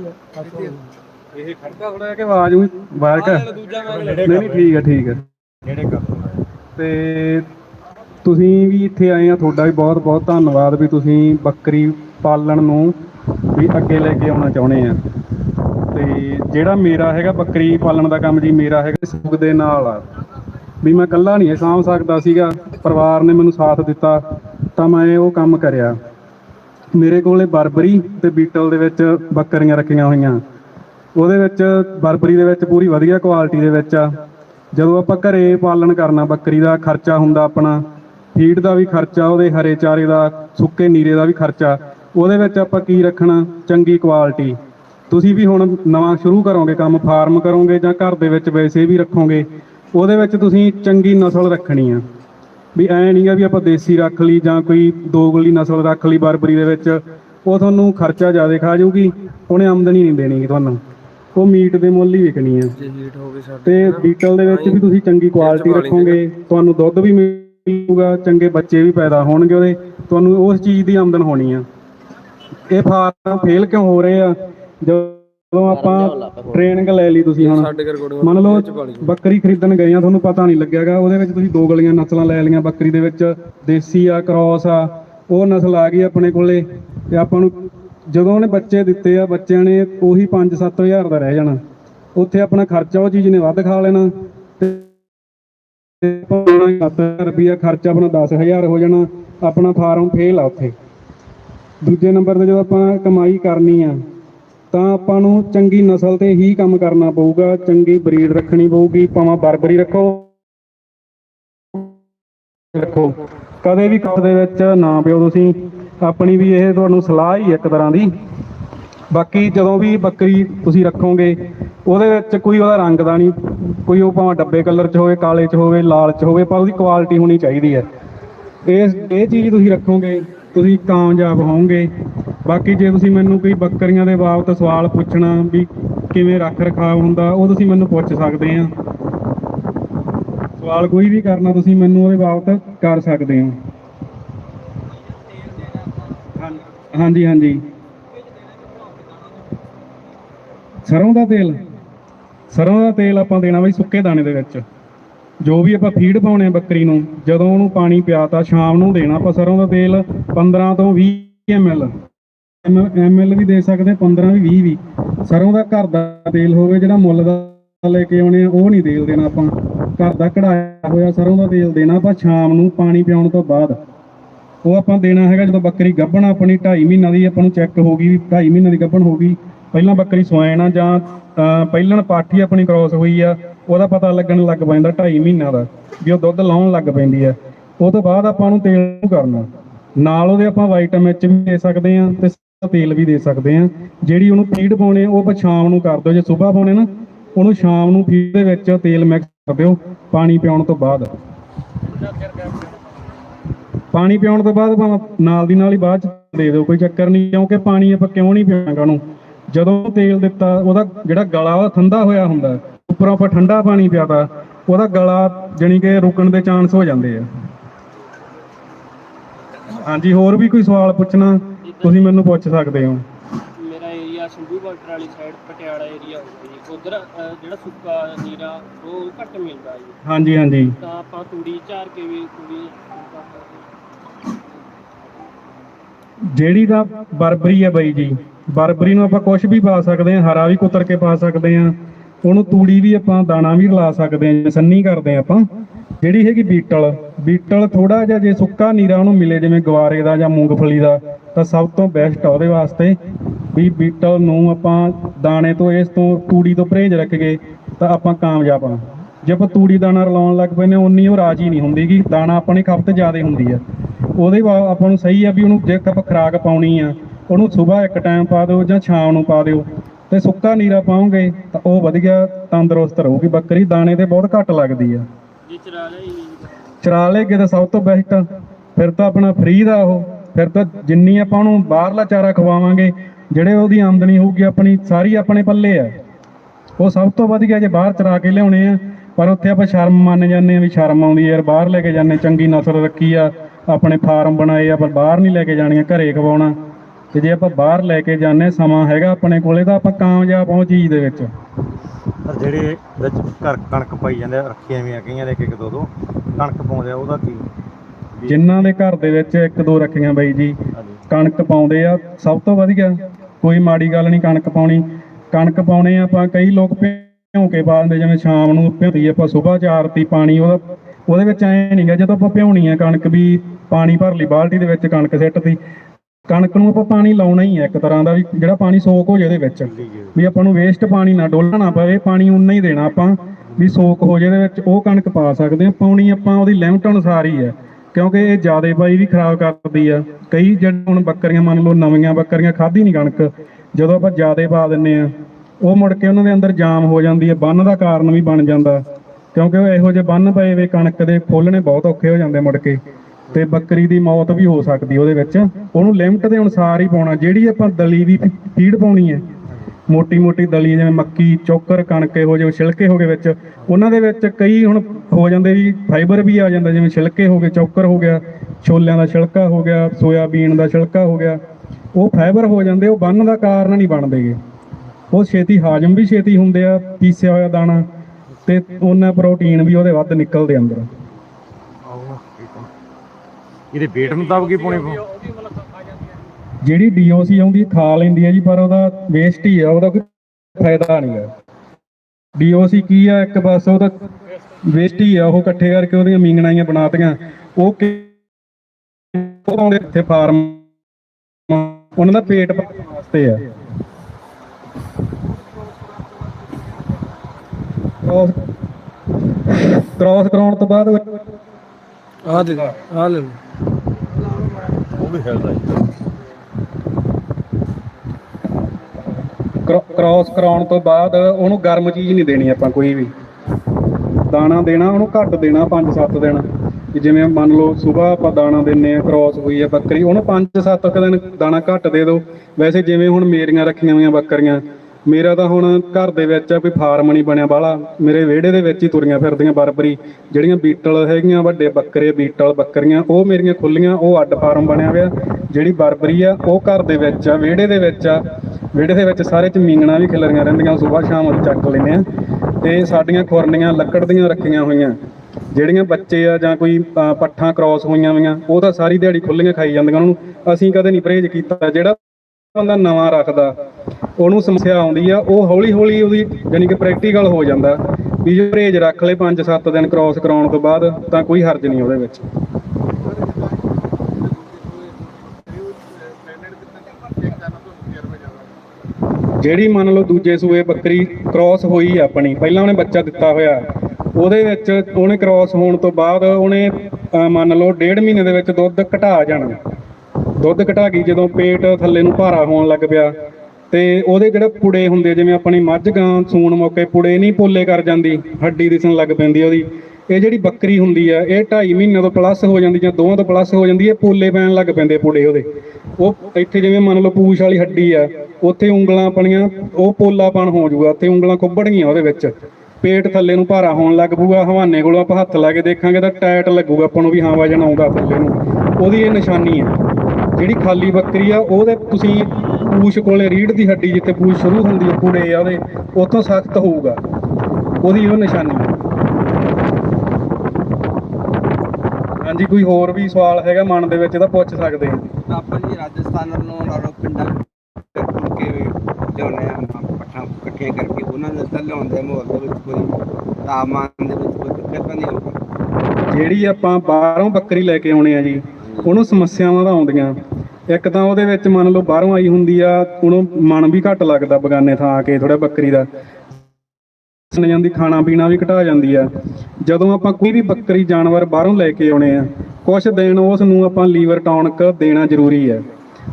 ਇਹ ਖੜਦਾ ਥੋੜਾ ਕਿ ਆਵਾਜ਼ ਵੀ ਆਵਾਜ਼ ਕਰ ਨਹੀਂ ਨਹੀਂ, ਠੀਕ ਹੈ ਠੀਕ ਹੈ। ਨੇੜੇ ਕਰ ਤੇ ਤੁਸੀਂ ਵੀ ਇੱਥੇ ਆਏ ਆ, ਤੁਹਾਡਾ ਵੀ ਬਹੁਤ ਬਹੁਤ ਧੰਨਵਾਦ ਵੀ ਤੁਸੀਂ ਬੱਕਰੀ ਪਾਲਣ ਨੂੰ ਵੀ ਅੱਗੇ ਲੈ ਕੇ ਆਉਣਾ ਚਾਹੁੰਦੇ ਆ। ਤੇ ਜਿਹੜਾ ਮੇਰਾ ਹੈਗਾ ਬੱਕਰੀ ਪਾਲਣ ਦਾ ਕੰਮ ਜੀ, ਮੇਰਾ ਹੈਗਾ ਸੁਖ ਦੇ ਨਾਲ ਆ। ਵੀ ਮੈਂ ਇਕੱਲਾ ਨਹੀਂ ਇਹ ਸਾਂਭ ਸਕਦਾ ਸੀਗਾ, ਪਰਿਵਾਰ ਨੇ ਮੈਨੂੰ ਸਾਥ ਦਿੱਤਾ, ਤਾਂ ਮੈਂ ਉਹ ਕੰਮ ਕਰਿਆ। ਮੇਰੇ ਕੋਲੇ ਬਰਬਰੀ ਤੇ ਬੀਟਲ ਦੇ ਵਿੱਚ ਬੱਕਰੀਆਂ ਰੱਖੀਆਂ ਹੋਈਆਂ। ਉਹਦੇ ਵਿੱਚ ਬਰਬਰੀ ਦੇ ਵਿੱਚ ਪੂਰੀ ਵਧੀਆ ਕੁਆਲਿਟੀ ਦੇ ਵਿੱਚ ਆ। ਜਦੋਂ ਆਪਾਂ ਘਰੇ ਪਾਲਣ ਕਰਨਾ, ਬੱਕਰੀ ਦਾ ਖਰਚਾ ਹੁੰਦਾ ਆਪਣਾ ਫੀਡ ਦਾ ਵੀ ਖਰਚਾ, ਉਹਦੇ ਹਰੇ ਚਾਰੇ ਦਾ, ਸੁੱਕੇ ਨੀਰੇ ਦਾ ਵੀ ਖਰਚਾ, ਉਹਦੇ ਵਿੱਚ ਆਪਾਂ ਕੀ ਰੱਖਣਾ? ਚੰਗੀ ਕੁਆਲਿਟੀ ਤੁਸੀਂ ਵੀ ਹੁਣ ਨਵਾਂ ਸ਼ੁਰੂ ਕਰੋਗੇ ਕੰਮ ਫਾਰਮ ਕਰੋਗੇ ਜਾਂ ਘਰ ਦੇ ਵਿੱਚ ਵੈਸੇ ਵੀ ਰੱਖੋਗੇ ਉਹਦੇ ਵਿੱਚ ਤੁਸੀਂ ਚੰਗੀ ਨਸਲ ਰੱਖਣੀ ਆ। ਵੀ ਐ ਨਹੀਂਗਾ ਵੀ ਆਪਾਂ ਦੇਸੀ ਰੱਖ ਲਈ ਜਾਂ ਕੋਈ ਦੋਗਲੀ ਨਸਲ ਰੱਖ ਲਈ ਬਰਬਰੀ ਦੇ ਵਿੱਚ ਉਹ ਤੁਹਾਨੂੰ ਖਰਚਾ ਜ਼ਿਆਦਾ ਖਾ ਜਾਊਗੀ ਉਹਨੇ ਆਮਦਨੀ ਨਹੀਂ ਦੇਣੀ ਤੁਹਾਨੂੰ। ਉਹ ਮੀਟ ਦੇ ਮੁੱਲ ਹੀ ਵਿਕਣੀ ਆ। ਤੇ ਬੀਟਲ ਦੇ ਵਿੱਚ ਵੀ ਤੁਸੀਂ ਚੰਗੀ ਕੁਆਲਿਟੀ ਰੱਖੋਗੇ ਤੁਹਾਨੂੰ ਦੁੱਧ ਵੀ ਮਿਲੂਗਾ ਚੰਗੇ ਬੱਚੇ ਵੀ ਪੈਦਾ ਹੋਣਗੇ ਉਹਦੇ ਤੁਹਾਨੂੰ ਉਸ ਚੀਜ਼ ਦੀ ਆਮਦਨ ਹੋਣੀ ਆ। ਇਹ ਫਾਰਮ ਫੇਲ ਕਿਉਂ ਹੋ ਰਹੇ ਆ? ਜਦੋਂ ਆਪਾਂ ਟ੍ਰੇਨਿੰਗ ਲੈ ਲਈ ਤੁਸੀਂ ਹੁਣ। ਮੰਨ ਲਓ ਬੱਕਰੀ ਖਰੀਦਣ ਗਏ ਆ ਤੁਹਾਨੂੰ ਪਤਾ ਨਹੀਂ ਲੱਗਿਆਗਾ। ਉਹਦੇ ਵਿੱਚ ਤੁਸੀਂ ਦੋ ਗਲੀਆਂ ਨਸਲਾਂ ਲੈ ਲਈਆਂ ਬੱਕਰੀ ਦੇ ਵਿੱਚ ਦੇਸੀ ਆ ਕ੍ਰਾਸ ਆ ਉਹ ਨਸਲ ਆ ਗਈ ਆਪਣੇ ਕੋਲੇ। ਤੇ ਆਪਾਂ ਨੂੰ ਜਦੋਂ ਉਹਨੇ ਬੱਚੇ ਦਿੱਤੇ ਆ ਬੱਚਿਆਂ ਨੇ ਉਹੀ 5-7000 ਦਾ ਰਹਿ ਜਾਣਾ। ਉੱਥੇ ਆਪਣਾ ਖਰਚਾ ਉਹ ਚੀਜ਼ ਨੇ ਵੱਧ ਖਾ ਲੈਣਾ। ਤੇ 7000 ਰੁਪਿਆ ਖਰਚਾ ਆਪਣਾ 10000 ਹੋ ਜਾਣਾ। ਆਪਣਾ ਫਾਰਮ ਫੇਲ ਆ ਉੱਥੇ। ਦੂਜੇ ਨੰਬਰ ਤੇ ਜਦੋਂ ਆਪਾਂ ਕਮਾਈ ਕਰਨੀ ਆ ਤਾਂ ਆਪਾਂ ਨੂੰ ਚੰਗੀ ਨਸਲ ਤੇ ਹੀ ਕੰਮ ਕਰਨਾ ਪਊਗਾ। ਚੰਗੀ ਬਰੀਡ ਰੱਖਣੀ ਪਊਗੀ। ਭਾਵੇਂ ਬਰਬਰੀ ਰੱਖੋ। ਰੱਖੋ। ਕਦੇ ਵੀ ਕੰਮ ਦੇ ਵਿੱਚ ਨਾ ਪਿਓ ਤੁਸੀਂ। ਆਪਣੀ ਵੀ ਇਹ ਤੁਹਾਨੂੰ ਸਲਾਹ ਹੀ ਇੱਕ ਤਰ੍ਹਾਂ ਦੀ। ਬਾਕੀ ਜਦੋਂ ਵੀ ਬੱਕਰੀ ਤੁਸੀਂ ਰੱਖੋਗੇ, ਉਹਦੇ ਵਿੱਚ ਕੋਈ ਉਹਦਾ ਰੰਗ ਦਾ ਨਹੀਂ। ਕੋਈ ਉਹ ਭਾਵੇਂ ਡੱਬੇ ਕਲਰ 'ਚ ਹੋਵੇ, ਕਾਲੇ 'ਚ ਹੋਵੇ, ਲਾਲ 'ਚ ਹੋਵੇ, ਪਰ ਉਹਦੀ ਕੁਆਲਿਟੀ ਹੋਣੀ ਚਾਹੀਦੀ ਹੈ। ਇਹ ਇਹ ਚੀਜ਼ ਤੁਸੀਂ ਰੱਖੋਗੇ, ਤੁਸੀਂ ਕਾਮਯਾਬ ਹੋਵੋਗੇ। ਬਾਕੀ ਜੇ ਤੁਸੀਂ ਮੈਨੂੰ ਕੋਈ ਬੱਕਰੀਆਂ ਦੇ ਬਾਬਤ ਸਵਾਲ ਪੁੱਛਣਾ ਵੀ ਕਿਵੇਂ ਰੱਖ ਰਖਾਵ ਹੁੰਦਾ ਉਹ ਤੁਸੀਂ ਮੈਨੂੰ ਪੁੱਛ ਸਕਦੇ ਆ। ਸਵਾਲ ਕੋਈ ਵੀ ਕਰਨਾ ਤੁਸੀਂ ਮੈਨੂੰ ਉਹਦੇ ਬਾਬਤ ਕਰ ਸਕਦੇ ਹੋ। ਹਾਂਜੀ। ਹਾਂਜੀ ਸਰੋਂ ਦਾ ਤੇਲ। ਸਰੋਂ ਦਾ ਤੇਲ ਆਪਾਂ ਦੇਣਾ ਬਈ ਸੁੱਕੇ ਦਾਣੇ ਦੇ ਵਿੱਚ। ਜੋ ਵੀ ਆਪਾਂ ਫੀਡ ਪਾਉਣੇ ਆ ਬੱਕਰੀ ਨੂੰ ਜਦੋਂ ਉਹਨੂੰ ਪਾਣੀ ਪਿਆਤਾ ਸ਼ਾਮ ਨੂੰ ਦੇਣਾ ਆਪਾਂ ਸਰੋਂ ਦਾ ਤੇਲ 15 ਤੋਂ 20 ml ml ਵੀ ਦੇ ਸਕਦੇ ਹਾਂ, 15 ਵੀ 20 ਵੀ। ਸਰੋਂ ਦਾ ਘਰ ਦਾ ਤੇਲ ਹੋਵੇ ਜਿਹੜਾ ਮੁੱਲ ਦਾ ਲੈ ਕੇ ਆਉਣੇ ਆ ਉਹ ਨਹੀਂ ਤੇਲ ਦੇਣਾ ਆਪਾਂ। ਘਰ ਦਾ ਕਢਾਇਆ ਹੋਇਆ ਸਰੋਂ ਦਾ ਤੇਲ ਦੇਣਾ ਆਪਾਂ ਸ਼ਾਮ ਨੂੰ ਪਾਣੀ ਪਿਆਉਣ ਤੋਂ ਬਾਅਦ। ਉਹ ਆਪਾਂ ਦੇਣਾ ਹੈਗਾ ਜਦੋਂ ਬੱਕਰੀ ਗੱਭਣ ਆਪਣੀ 2.5 ਮਹੀਨਾ ਦੀ ਆਪਾਂ ਨੂੰ ਚੈੱਕ ਹੋ ਗਈ ਵੀ 2.5 ਮਹੀਨਾ ਦੀ ਗੱਭਣ ਹੋ ਗਈ। ਪਹਿਲਾਂ ਬੱਕਰੀ ਸਵਾਇਣ ਜਾਂ ਪਹਿਲਾਂ ਪਹਿਲਣ ਪਾਠੀ ਆਪਣੀ ਕ੍ਰੋਸ ਹੋਈ ਆ ਉਹਦਾ ਪਤਾ ਲੱਗਣ ਲੱਗ ਪੈਂਦਾ 2.5 ਮਹੀਨਾ ਦਾ ਵੀ ਉਹ ਦੁੱਧ ਲਾਉਣ ਲੱਗ ਪੈਂਦੀ ਆ। ਉਹ ਤੋਂ ਬਾਅਦ ਆਪਾਂ ਨੂੰ ਤੇਲ ਨੂੰ ਕਰਨਾ। ਨਾਲ ਉਹਦੇ ਆਪਾਂ ਵਾਈਟਾਮਿਨ ਚ ਵੀ ਦੇ ਸਕਦੇ ਆ ਤੇ ਤੇਲ ਵੀ ਦੇ ਸਕਦੇ ਆ। ਜਿਹੜੀ ਉਹਨੂੰ ਫੀਡ ਪਾਉਣੇ, ਉਹ ਆਪਾਂ ਸ਼ਾਮ ਨੂੰ ਕਰ ਦਿਓ। ਜੇ ਸਵੇਰ ਪਾਉਣੇ ਨਾ, ਉਹਨੂੰ ਸ਼ਾਮ ਨੂੰ ਫੀਡ ਦੇ ਵਿੱਚ ਤੇਲ ਮਿਕਸ ਕਰ ਦਿਓ, ਪਾਣੀ ਪਿਆਉਣ ਤੋਂ ਬਾਅਦ। ਪਾਣੀ ਪਿਆਉਣ ਤੋਂ ਬਾਅਦ ਨਾਲ ਦੀ ਨਾਲ ਹੀ ਬਾਅਦ ਚ ਦੇ ਦਿਓ, ਕੋਈ ਚੱਕਰ ਨਹੀਂ। ਕਿਉਂਕਿ ਪਾਣੀ ਆਪਾਂ ਕਿਉਂ ਨਹੀਂ ਪਿਆਵਾਂਗਾ ਉਹਨੂੰ? ਜਦੋਂ ਤੇਲ ਦਿੱਤਾ, ਉਹਦਾ ਜਿਹੜਾ ਗਲਾ ਉਹ ਠੰਡਾ ਹੋਇਆ ਹੁੰਦਾ, ਉੱਪਰੋਂ ਆਪਾਂ ਠੰਡਾ ਪਾਣੀ ਪਿਆਤਾ, ਉਹਦਾ ਗਲਾ ਜਾਣੀ ਕਿ ਰੁਕਣ ਦੇ ਚਾਂਸ ਹੋ ਜਾਂਦੇ ਆ। ਹਾਂਜੀ, ਹੋਰ ਵੀ ਕੋਈ ਸਵਾਲ ਪੁੱਛਣਾ? ਤੁਸੀਂ ਮੈਨੂੰ ਪੁੱਛ ਸਕਦੇ ਹੋ। ਮੇਰਾ ਏਰੀਆ ਸੰਧੂ ਬਾਰਡਰ ਵਾਲੀ ਸਾਈਡ ਪਟਿਆਲਾ ਏਰੀਆ ਹੋਊਗਾ ਜੀ। ਉਧਰ ਜਿਹੜਾ ਸੁੱਕਾ ਨੀਰਾ ਉਹ ਘੱਟ ਮਿਲਦਾ ਜੀ। ਹਾਂਜੀ ਹਾਂਜੀ। ਤਾਂ ਆਪਾਂ ਤੂੜੀ ਝਾਰ ਕੇ ਵੀ ਤੂੜੀ ਜਿਹੜੀ ਦਾ ਬਰਬਰੀ ਹੈ ਬਾਈ ਜੀ। ਬਰਬਰੀ ਨੂੰ ਆਪਾਂ ਕੁਝ ਵੀ ਪਾ ਸਕਦੇ ਹਾਂ ਹਰਾ ਵੀ ਕੁਤਰ ਕੇ ਪਾ ਸਕਦੇ ਹਾਂ। ਉਹਨੂੰ ਤੂੜੀ ਵੀ ਆਪਾਂ ਦਾਣਾ ਵੀ ਰਲਾ ਸਕਦੇ ਹਾਂ ਸੰਨੀ ਕਰਦੇ ਹਾਂ ਆਪਾਂ। ਜਿਹੜੀ ਹੈਗੀ ਬੀਟਲ ਬੀਟਲ ਥੋੜਾ ਜਿਹਾ ਜੇ ਸੁੱਕਾ ਨੀਰਾ ਉਹਨੂੰ ਮਿਲੇ, ਜਿਵੇਂ ਗਵਾਰੇ ਦਾ ਜਾਂ ਮੂੰਗਫਲੀ ਦਾ, ਤਾਂ ਸਭ ਤੋਂ ਬੈਸਟ ਆ ਉਹਦੇ ਵਾਸਤੇ। ਵੀ ਬੀਟਲ ਨੂੰ ਆਪਾਂ ਦਾਣੇ ਤੋਂ, ਇਸ ਤੋਂ ਤੂੜੀ ਤੋਂ ਪਰਹੇਜ਼ ਰੱਖ ਕੇ, ਤਾਂ ਆਪਾਂ ਕਾਮਯਾਬ ਆ ਜੇ ਆਪਾਂ ਤੂੜੀ ਦਾਣਾ ਰਲਾਉਣ ਲੱਗ ਪਏ ਨੇ ਉਨੀ ਉਹ ਰਾਜੀ ਨਹੀਂ ਹੁੰਦੀ ਕਿ ਦਾਣਾ ਆਪਣੇ ਖਪਤ ਜ਼ਿਆਦਾ ਹੁੰਦੀ ਆ। ਉਹਦੇ ਬਾਅਦ ਆਪਾਂ ਨੂੰ ਸਹੀ ਆ ਵੀ ਉਹਨੂੰ, ਜੇ ਆਪਾਂ ਖੁਰਾਕ ਪਾਉਣੀ ਆ, ਉਹਨੂੰ ਸਵੇਰ ਇੱਕ ਟਾਈਮ ਪਾ ਦਿਓ ਜਾਂ ਸ਼ਾਮ ਨੂੰ ਪਾ ਦਿਓ। ਤੇ ਸੁੱਕਾ ਨੀਰਾ ਪਾਉਂਗੇ ਤਾਂ ਉਹ ਵਧੀਆ ਤੰਦਰੁਸਤ ਰਹੂਗੀ। ਬੱਕਰੀ ਦਾਣੇ ਤੇ ਬਹੁਤ ਘੱਟ ਲੱਗਦੀ ਆ। ਜੇ ਚਰਾ ਲਈ ਚਰਾ ਲੇਗੇ ਤਾਂ ਸਭ ਤੋਂ ਬੈਸਟ ਫਿਰ ਤਾਂ ਆਪਣਾ ਫ੍ਰੀ ਦਾ ਉਹ। ਫਿਰ ਤਾਂ ਜਿੰਨੀ ਆਪਾਂ ਉਹਨੂੰ ਬਾਹਰਲਾ ਚਾਰਾ ਖਵਾਵਾਂਗੇ ਜਿਹੜੇ ਉਹਦੀ ਆਮਦਨੀ ਹੋਊਗੀ ਆਪਣੀ ਸਾਰੀ ਆਪਣੇ ਪੱਲੇ ਆ। ਉਹ ਸਭ ਤੋਂ ਵਧੀਆ ਜੇ ਬਾਹਰ ਚਰਾ ਕੇ ਲਿਆਉਣੇ ਆ। ਪਰ ਉੱਥੇ ਆਪਾਂ ਸ਼ਰਮ ਮੰਨ ਜਾਂਦੇ ਆ ਵੀ ਸ਼ਰਮ ਆਉਂਦੀ ਯਾਰ ਬਾਹਰ ਲੈ ਕੇ ਜਾਂਦੇ ਚੰਗੀ ਨਸਲ ਰੱਖੀ ਆ ਆਪਣੇ ਫਾਰਮ ਬਣਾਏ ਆ ਪਰ ਬਾਹਰ ਨਹੀਂ ਲੈ ਕੇ ਜਾਣੀਆਂ ਘਰੇ ਖਵਾਉਣਾ। ਤੇ ਜੇ ਆਪਾਂ ਬਾਹਰ ਲੈ ਕੇ ਜਾਂਦੇ ਸਮਾਂ ਹੈਗਾ ਆਪਣੇ ਕੋਲੇ ਤਾਂ ਆਪਾਂ ਕਾਮਯਾਬ ਹਾਂ ਚੀਜ਼ ਦੇ ਵਿੱਚ। ਪਰ ਜਿਹੜੇ ਵਿੱਚ ਘਰ ਕਣਕ ਪਾਈ ਜਾਂਦੇ ਆ, ਰੱਖੀਆਂ ਵੀ ਆ ਕਈਆਂ ਦੇ ਇੱਕ ਇੱਕ ਦੋ ਦੋ ਕਣਕ ਪਾਉਂਦੇ ਆ ਉਹਦਾ ਕੀ? ਜਿਨ੍ਹਾਂ ਦੇ ਘਰ ਦੇ ਵਿੱਚ ਇੱਕ ਦੋ ਰੱਖੀਆਂ ਬਾਈ ਜੀ ਹਾਂਜੀ। ਕਣਕ ਪਾਉਂਦੇ ਆ ਸਭ ਤੋਂ ਵਧੀਆ ਕੋਈ ਮਾੜੀ ਗੱਲ ਨਹੀਂ ਕਣਕ ਪਾਉਣੀ। ਕਣਕ ਪਾਉਣੇ ਆ ਆਪਾਂ ਕਈ ਲੋਕ ਭਿਉਂ ਕੇ ਪਾ ਦਿੰਦੇ ਜਿਵੇਂ ਸ਼ਾਮ ਨੂੰ ਭਿਉਂਦੀ ਆਪਾਂ ਸਵੇਰ ਚਾਰਤੀ ਪਾਣੀ ਉਹਦਾ ਉਹਦੇ ਵਿੱਚ ਐ ਨਹੀਂਗਾ ਜਦੋਂ ਆਪਾਂ ਭਿਉਣੀ ਆ ਕਣਕ ਵੀ ਪਾਣੀ ਭਰ ਲਈ ਬਾਲਟੀ ਦੇ ਵਿੱਚ ਕਣਕ ਸਿੱਟਦੀ ਕਣਕ ਨੂੰ ਆਪਾਂ ਪਾਣੀ ਲਾਉਣਾ ਹੀ ਹੈ ਇੱਕ ਤਰ੍ਹਾਂ ਦਾ ਵੀ ਜਿਹੜਾ ਪਾਣੀ ਸੋਕ ਹੋ ਜਾਏ ਉਹਦੇ ਵਿੱਚ। ਵੀ ਆਪਾਂ ਨੂੰ ਵੇਸਟ ਪਾਣੀ ਨਾ ਡੋਲਣਾ ਪਵੇ ਪਾਣੀ ਉਨਾ ਹੀ ਦੇਣਾ ਆਪਾਂ ਵੀ ਸੋਕ ਹੋ ਜਾਏ ਇਹਦੇ ਵਿੱਚ ਉਹ ਕਣਕ ਪਾ ਸਕਦੇ ਹਾਂ। ਪਾਉਣੀ ਆਪਾਂ ਉਹਦੀ ਲਿਮਟ ਅਨੁਸਾਰ ਹੀ ਹੈ ਕਿਉਂਕਿ ਇਹ ਜ਼ਿਆਦਾ ਪਾਈ ਵੀ ਖਰਾਬ ਕਰਦੀ ਆ। ਕਈ ਜਿਹੜੇ ਹੁਣ ਬੱਕਰੀਆਂ ਮੰਨ ਲਓ ਨਵੀਆਂ ਬੱਕਰੀਆਂ ਖਾਧੀ ਨਹੀਂ ਕਣਕ ਜਦੋਂ ਆਪਾਂ ਜ਼ਿਆਦਾ ਪਾ ਦਿੰਨੇ ਆ ਉਹ ਮੁੜ ਕੇ ਉਹਨਾਂ ਦੇ ਅੰਦਰ ਜਾਮ ਹੋ ਜਾਂਦੀ ਹੈ ਬੰਨ ਦਾ ਕਾਰਨ ਵੀ ਬਣ ਜਾਂਦਾ। ਕਿਉਂਕਿ ਉਹ ਇਹੋ ਜਿਹੇ ਬੰਨ ਪਏ ਵੇ ਕਣਕ ਦੇ ਫੁੱਲਣੇ ਬਹੁਤ ਔਖੇ ਹੋ ਜਾਂਦੇ ਮੁੜ ਕੇ। ਤੇ ਬੱਕਰੀ ਦੀ ਮੌਤ ਵੀ ਹੋ ਸਕਦੀ ਉਹਦੇ ਵਿੱਚ। ਉਹਨੂੰ ਲਿਮਟ ਦੇ ਅਨੁਸਾਰ ਹੀ ਪਾਉਣਾ, ਜਿਹੜੀ ਆਪਾਂ ਦਲੀ ਦੀ ਫੀਡ ਪਾਉਣੀ ਹੈ। ਮੋਟੀ ਮੋਟੀ ਦਲੀ ਜਿਵੇਂ ਮੱਕੀ, ਚੋਕਰ, ਕਣਕ ਹੋ ਜਿਹੇ ਛਿਲਕੇ ਹੋ ਗਏ ਵਿੱਚ, ਉਹਨਾਂ ਦੇ ਵਿੱਚ ਕਈ ਹੁਣ ਹੋ ਜਾਂਦੇ ਵੀ ਫਾਈਬਰ ਵੀ ਆ ਜਾਂਦਾ, ਜਿਵੇਂ ਛਿਲਕੇ ਹੋ ਗਏ, ਚੋਕਰ ਹੋ ਗਿਆ, ਛੋਲਿਆਂ ਦਾ ਛਿਲਕਾ ਹੋ ਗਿਆ, ਸੋਇਆਬੀਨ ਦਾ ਛਿਲਕਾ ਹੋ ਗਿਆ। ਉਹ ਫਾਈਬਰ ਹੋ ਜਾਂਦੇ, ਉਹ ਬੰਨ ਦਾ ਕਾਰਨ ਨਹੀਂ ਬਣਦੇਗੇ ਉਹ ਛੇਤੀ, ਹਾਜ਼ਮ ਵੀ ਛੇਤੀ ਹੁੰਦੇ ਆ, ਪੀਸਿਆ ਹੋਇਆ ਦਾਣਾ ਤੇ ਉਹਨਾਂ ਪ੍ਰੋਟੀਨ ਵੀ ਉਹਦੇ ਵੱਧ ਨਿਕਲਦੇ ਅੰਦਰ। ਇਹਦੇ weight ਮੁਤਾਬਕ ਹੀ ਪਾਉਣੇ ਪਊ। ਜਿਹੜੀ ਡੀਓਸੀ ਆਉਂਦੀ ਖਾ ਲੈਂਦੀ ਹੈ ਜੀ ਪਰ ਉਹਦਾ ਵੇਸਟ ਹੀ ਆ ਉਹਦਾ ਕੋਈ ਫਾਇਦਾ ਨਹੀਂ ਹੈ। ਡੀਓਸੀ ਕੀ ਆ ਇੱਕ ਬਸ ਉਹਦਾ ਵੇਸਟ ਹੀ ਆ ਉਹ ਇਕੱਠੇ ਕਰਕੇ ਉਹਦੀਆਂ ਮੀਂਗਣਾਈਆਂ ਬਣਾਤੀਆਂ। ਉਹ ਕਿ- ਉਹ ਆਉਂਦੇ ਇੱਥੇ ਫਾਰਮ ਉਹਨਾਂ ਦਾ ਪੇਟ ਭਰਨ ਵਾਸਤੇ ਆ। ਕ੍ਰਾਸ ਕਰਾਉਣ ਤੋਂ ਬਾਅਦ ਆ ਦੇ ਆ ਲੈ ਵੀ ਖੇਡਦਾ ਕ੍ਰੋ- ਕ੍ਰਾਸ ਕਰਾਉਣ ਤੋਂ ਬਾਅਦ ਉਹਨੂੰ ਗਰਮ ਚੀਜ਼ ਨਹੀਂ ਦੇਣੀ ਆਪਾਂ ਕੋਈ ਵੀ। ਦਾਣਾ ਦੇਣਾ, ਉਹਨੂੰ ਘੱਟ ਦੇਣਾ 5-7 ਦਿਨ। ਜਿਵੇਂ ਮੰਨ ਲਓ ਸਵੇਰ ਆਪਾਂ ਦਾਣਾ ਦਿੰਨੇ ਆ ਕ੍ਰਾਸ ਹੋਈ ਆ, ਬੱਕਰੀ, ਉਹਨੂੰ 5-7 ਦਿਨ ਦਾਣਾ ਘੱਟ ਦੇ ਦਿਓ। ਵੈਸੇ ਜਿਵੇਂ ਹੁਣ ਮੇਰੀਆਂ ਰੱਖੀਆਂ ਹੋਈਆਂ ਬੱਕਰੀਆਂ ਮੇਰਾ ਤਾਂ ਹੁਣ ਘਰ ਦੇ ਵਿੱਚ ਆ, ਕੋਈ ਫਾਰਮ ਨਹੀਂ ਬਣਿਆ ਬਾਹਲਾ। ਮੇਰੇ ਵਿਹੜੇ ਦੇ ਵਿੱਚ ਹੀ ਤੁਰੀਆਂ ਫਿਰਦੀਆਂ ਬਰਬਰੀ। ਜਿਹੜੀਆਂ ਬੀਟਲ ਹੈਗੀਆਂ, ਵੱਡੇ ਬੱਕਰੇ, ਬੀਟਲ ਬੱਕਰੀਆਂ, ਉਹ ਮੇਰੀਆਂ ਖੁੱਲੀਆਂ, ਉਹ ਅੱਡ ਫਾਰਮ ਬਣਿਆ ਹੋਇਆ। ਜਿਹੜੀ ਬਰਬਰੀ ਆ, ਉਹ ਘਰ ਦੇ ਵਿੱਚ ਆ, ਵਿਹੜੇ ਦੇ ਵਿੱਚ ਆ। ਵਿਹੜੇ ਦੇ ਵਿੱਚ ਸਾਰੇ ਚ ਮੀਂਗਣਾ ਵੀ ਖਿਲਰੀਆਂ ਰਹਿੰਦੀਆਂ, ਸਵੇਰ ਸ਼ਾਮ ਅਸੀਂ ਚੱਕ ਲੈਂਦੇ ਆ। ਤੇ ਸਾਡੀਆਂ ਖੁਰਨੀਆਂ, ਲੱਕੜ ਦੀਆਂ ਰੱਖੀਆਂ ਹੋਈਆਂ। ਜਿਹੜੀਆਂ ਬੱਚੇ ਆ ਜਾਂ ਕੋਈ ਪੱਠਾਂ ਕ੍ਰਾਸ ਹੋਈਆਂ ਹੋਈਆਂ, ਉਹ ਤਾਂ ਸਾਰੀ ਦਿਹਾੜੀ ਖੁੱਲੀਆਂ ਖਾਈ ਜਾਂਦੀਆਂ। ਉਹਨੂੰ ਅਸੀਂ ਕਦੇ ਨਹੀਂ ਪਰਹੇਜ਼ ਕੀਤਾ। ਜਿਹੜਾ ਬੰਦਾ ਨਵਾਂ ਰੱਖਦਾ ਉਹਨੂੰ ਸਮੱਸਿਆ ਆਉਂਦੀ ਆ ਉਹ ਹੌਲੀ ਹੌਲੀ ਉਹਦੀ ਯਾਨੀ ਕਿ ਪ੍ਰੈਕਟੀਕਲ ਹੋ ਜਾਂਦਾ। ਵੀ ਜੇ ਪਰਹੇਜ਼ ਰੱਖ ਲੇ 5-7 ਦਿਨ ਕ੍ਰਾਸ ਕਰਾਉਣ ਤੋਂ ਬਾਅਦ ਤਾਂ ਕੋਈ ਹਰਜ ਨਹੀਂ ਉਹਦੇ ਵਿੱਚ। ਜਿਹੜੀ ਮੰਨ ਲਓ ਦੂਜੇ ਸੂਏ ਬੱਕਰੀ ਕ੍ਰਾਸ ਹੋਈ ਆ ਆਪਣੀ ਪਹਿਲਾਂ ਉਹਨੇ ਬੱਚਾ ਦਿੱਤਾ ਹੋਇਆ ਉਹਦੇ ਵਿੱਚ ਉਹਨੇ ਕ੍ਰਾਸ ਹੋਣ ਤੋਂ ਬਾਅਦ ਉਹਨੇ ਅਹ, ਮੰਨ ਲਓ ਡੇਢ ਮਹੀਨੇ ਦੇ ਵਿੱਚ ਦੁੱਧ ਘਟਾ ਜਾਣਾ। ਦੁੱਧ ਘਟਾ ਗਈ ਜਦੋਂ ਪੇਟ ਥੱਲੇ ਨੂੰ ਭਾਰਾ ਹੋਣ ਲੱਗ ਪਿਆ। ਤੇ ਉਹਦੇ ਜਿਹੜੇ ਪੁੜੇ ਹੁੰਦੇ ਜਿਵੇਂ ਆਪਣੀ ਮੱਝ, ਗਾਂ, ਸੂਣ ਮੌਕੇ ਪੁੜੇ ਨਹੀਂ ਪੋਲੇ ਕਰ ਜਾਂਦੀ, ਹੱਡੀ ਦਿਸਣ ਲੱਗ ਪੈਂਦੀ ਉਹਦੀ। ਇਹ ਜਿਹੜੀ ਬੱਕਰੀ ਹੁੰਦੀ ਆ, ਇਹ 2.5 ਮਹੀਨੇ ਤੋਂ ਪਲੱਸ ਹੋ ਜਾਂਦੀ ਜਾਂ ਦੋਵਾਂ ਤੋਂ ਪਲੱਸ ਹੋ ਜਾਂਦੀ ਹੈ ਪੋਲੇ ਪੈਣ ਲੱਗ ਪੈਂਦੇ ਪੁੜੇ ਉਹਦੇ। ਉਹ ਇੱਥੇ ਜਿਵੇਂ ਮੰਨ ਲਓ ਪੂਛ ਵਾਲੀ ਹੱਡੀ ਆ, ਉੱਥੇ ਉਂਗਲਾਂ ਆਪਣੀਆਂ, ਉਹ ਪੋਲਾਪਣ ਹੋ ਜਾਊਗਾ, ਉੱਥੇ ਉਂਗਲਾਂ ਕੁੱਬੜਗੀਆਂ ਉਹਦੇ ਵਿੱਚ। ਪੇਟ ਥੱਲੇ ਨੂੰ ਭਾਰਾ ਹੋਣ ਲੱਗ ਪਊਗਾ, ਹਵਾਨੇ ਕੋਲੋਂ ਆਪਾਂ ਹੱਥ ਲਾ ਕੇ ਦੇਖਾਂਗੇ ਤਾਂ ਟਾਇਟ ਲੱਗੂਗਾ, ਆਪਾਂ ਨੂੰ ਵੀ ਹਾਂ ਵਜਨ ਆਉਂਦਾ ਥੱਲੇ ਨੂੰ। ਉਹਦੀ ਇਹ ਨਿਸ਼ਾਨੀ ਹੈ ਜਿਹੜੀ ਖਾਲੀ ਬੱਕਰੀ ਆ ਉਹਦੇ ਤੁਸੀਂ ਪੂਛ ਕੋਲੇ ਰੀੜ ਦੀ ਹੱਡੀ ਜਿੱਥੇ ਪੂਛ ਸ਼ੁਰੂ ਹੁੰਦੀ ਹੈ ਪੂੜੇ ਆ ਉਹਦੇ ਉੱਥੋਂ ਸਖਤ ਹੋਊਗਾ। ਉਹਦੀ ਉਹ ਨਿਸ਼ਾਨੀ ਹੈ ਹਾਂਜੀ ਕੋਈ ਹੋਰ ਵੀ ਸਵਾਲ ਹੈਗਾ ਮਨ ਦੇ ਵਿੱਚ ਤਾਂ ਪੁੱਛ ਸਕਦੇ ਆ। ਆਪਾਂ ਜੀ ਰਾਜਸਥਾਨ ਵੱਲੋਂ ਲਾ ਲਓ ਪਿੰਡਾਂ ਦੇ ਖੁੱਲ ਕੇ ਲਿਆਉਂਦੇ ਆ ਪੱਠਾਂ ਇਕੱਠੀਆਂ ਕਰਕੇ ਉਹਨਾਂ ਦੇ ਤਾਂ ਲਿਆਉਂਦੇ ਮਾਹੌਲ ਦੇ ਵਿੱਚ ਕੋਈ ਤਾਪਮਾਨ ਦੇ ਵਿੱਚ ਕੋਈ ਦਿੱਕਤ ਨਹੀਂ ਹੋਊਗੀ ਜਿਹੜੀ ਆਪਾਂ ਬਾਹਰੋਂ ਬੱਕਰੀ ਲੈ ਕੇ ਆਉਣੇ ਆ ਜੀ ਉਹਨੂੰ ਸਮੱਸਿਆਵਾਂ ਤਾਂ ਆਉਂਦੀਆਂ। ਇੱਕ ਤਾਂ ਉਹਦੇ ਵਿੱਚ ਮੰਨ ਲਓ ਬਾਹਰੋਂ ਆਈ ਹੁੰਦੀ ਆ, ਉਹਨੂੰ ਮਨ ਵੀ ਘੱਟ ਲੱਗਦਾ ਬਗਾਨੇ ਥਾਂ ਆ ਕੇ ਥੋੜਾ ਬੱਕਰੀ ਦਾ। ਸੁਣ ਜਾਂਦੀ, ਖਾਣਾ ਪੀਣਾ ਵੀ ਘਟਾ ਜਾਂਦੀ ਆ। ਜਦੋਂ ਆਪਾਂ ਕੋਈ ਵੀ ਬੱਕਰੀ, ਜਾਨਵਰ ਬਾਹਰੋਂ ਲੈ ਕੇ ਆਉਣੇ ਆ, ਕੁਛ ਦਿਨ ਉਸ ਨੂੰ ਆਪਾਂ ਲੀਵਰ ਟੌਨਕ ਦੇਣਾ ਜ਼ਰੂਰੀ ਹੈ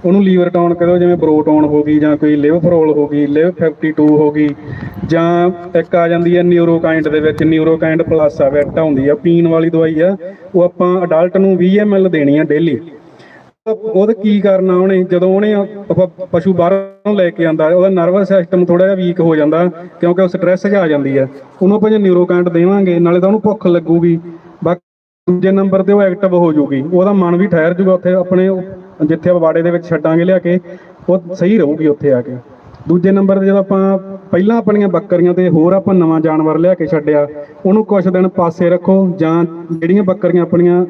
ਉਹਨੂੰ ਲੀਵਰ ਟੌਨਕ ਦਿਓ, ਜਿਵੇਂ ਬਰੋਟੋਨ ਹੋ ਗਈ ਜਾਂ ਕੋਈ ਲਿਵਫਰੋਲ ਹੋ ਗਈ, ਲਿਵ 52 ਹੋ ਗਈ, ਜਾਂ ਇੱਕ ਆ ਜਾਂਦੀ ਹੈ ਨਿਊਰੋਕਾਈਂਡ ਦੇ ਵਿੱਚ ਨਿਊਰੋਕਾਈਂਡ ਪਲੱਸ ਆ ਵੈਟ ਹੁੰਦੀ ਆ, ਪੀਣ ਵਾਲੀ ਦਵਾਈ ਆ, ਉਹ ਆਪਾਂ ਅਡਲਟ ਨੂੰ 20 ml ਦੇਣੀ ਆ ਡੇਲੀ ਉਹਦਾ ਕੀ ਕਰਨਾ ਉਹਨੇ, ਜਦੋਂ ਉਹਨੇ ਆਪਾਂ ਪਸ਼ੂ ਬਾਹਰੋਂ ਲੈ ਕੇ ਆਂਦਾ ਉਹਦਾ ਨਰਵਸ ਸਿਸਟਮ ਥੋੜਾ ਜਿਹਾ ਵੀਕ ਹੋ ਜਾਂਦਾ, ਕਿਉਂਕਿ ਉਹ ਸਟ੍ਰੈਸ 'ਚ ਆ ਜਾਂਦੀ ਆ। ਉਹਨੂੰ ਆਪਾਂ ਜੇ ਨਿਊਰੋਕਾਂਟ ਦੇਵਾਂਗੇ, ਨਾਲੇ ਤਾਂ ਉਹਨੂੰ ਭੁੱਖ ਲੱਗੂਗੀ। ਦੂਜੇ ਨੰਬਰ ਤੇ ਉਹ ਐਕਟਿਵ ਹੋ ਜਾਊਗੀ। ਉਹਦਾ ਮਨ ਵੀ ਠਹਿਰ ਜੂਗਾ ਉੱਥੇ ਆਪਣੇ ਜਿੱਥੇ ਆਪਾਂ ਬਾੜੇ ਦੇ ਵਿੱਚ ਛੱਡਾਂਗੇ ਲਿਆ ਕੇ, ਉਹ ਸਹੀ ਰਹੂਗੀ ਉੱਥੇ ਆ ਕੇ। ਦੂਜੇ ਨੰਬਰ ਤੇ ਜਦੋਂ ਆਪਾਂ ਪਹਿਲਾਂ ਆਪਣੀਆਂ ਬੱਕਰੀਆਂ ਤੇ ਹੋਰ ਆਪਾਂ ਨਵਾਂ ਜਾਨਵਰ ਲਿਆ ਕੇ ਛੱਡਿਆ, ਉਹਨੂੰ ਕੁਝ ਦਿਨ ਪਾਸੇ ਰੱਖੋ ਜਾਂ ਜਿਹੜੀਆਂ ਬੱਕਰੀਆਂ ਆਪਣੀਆਂ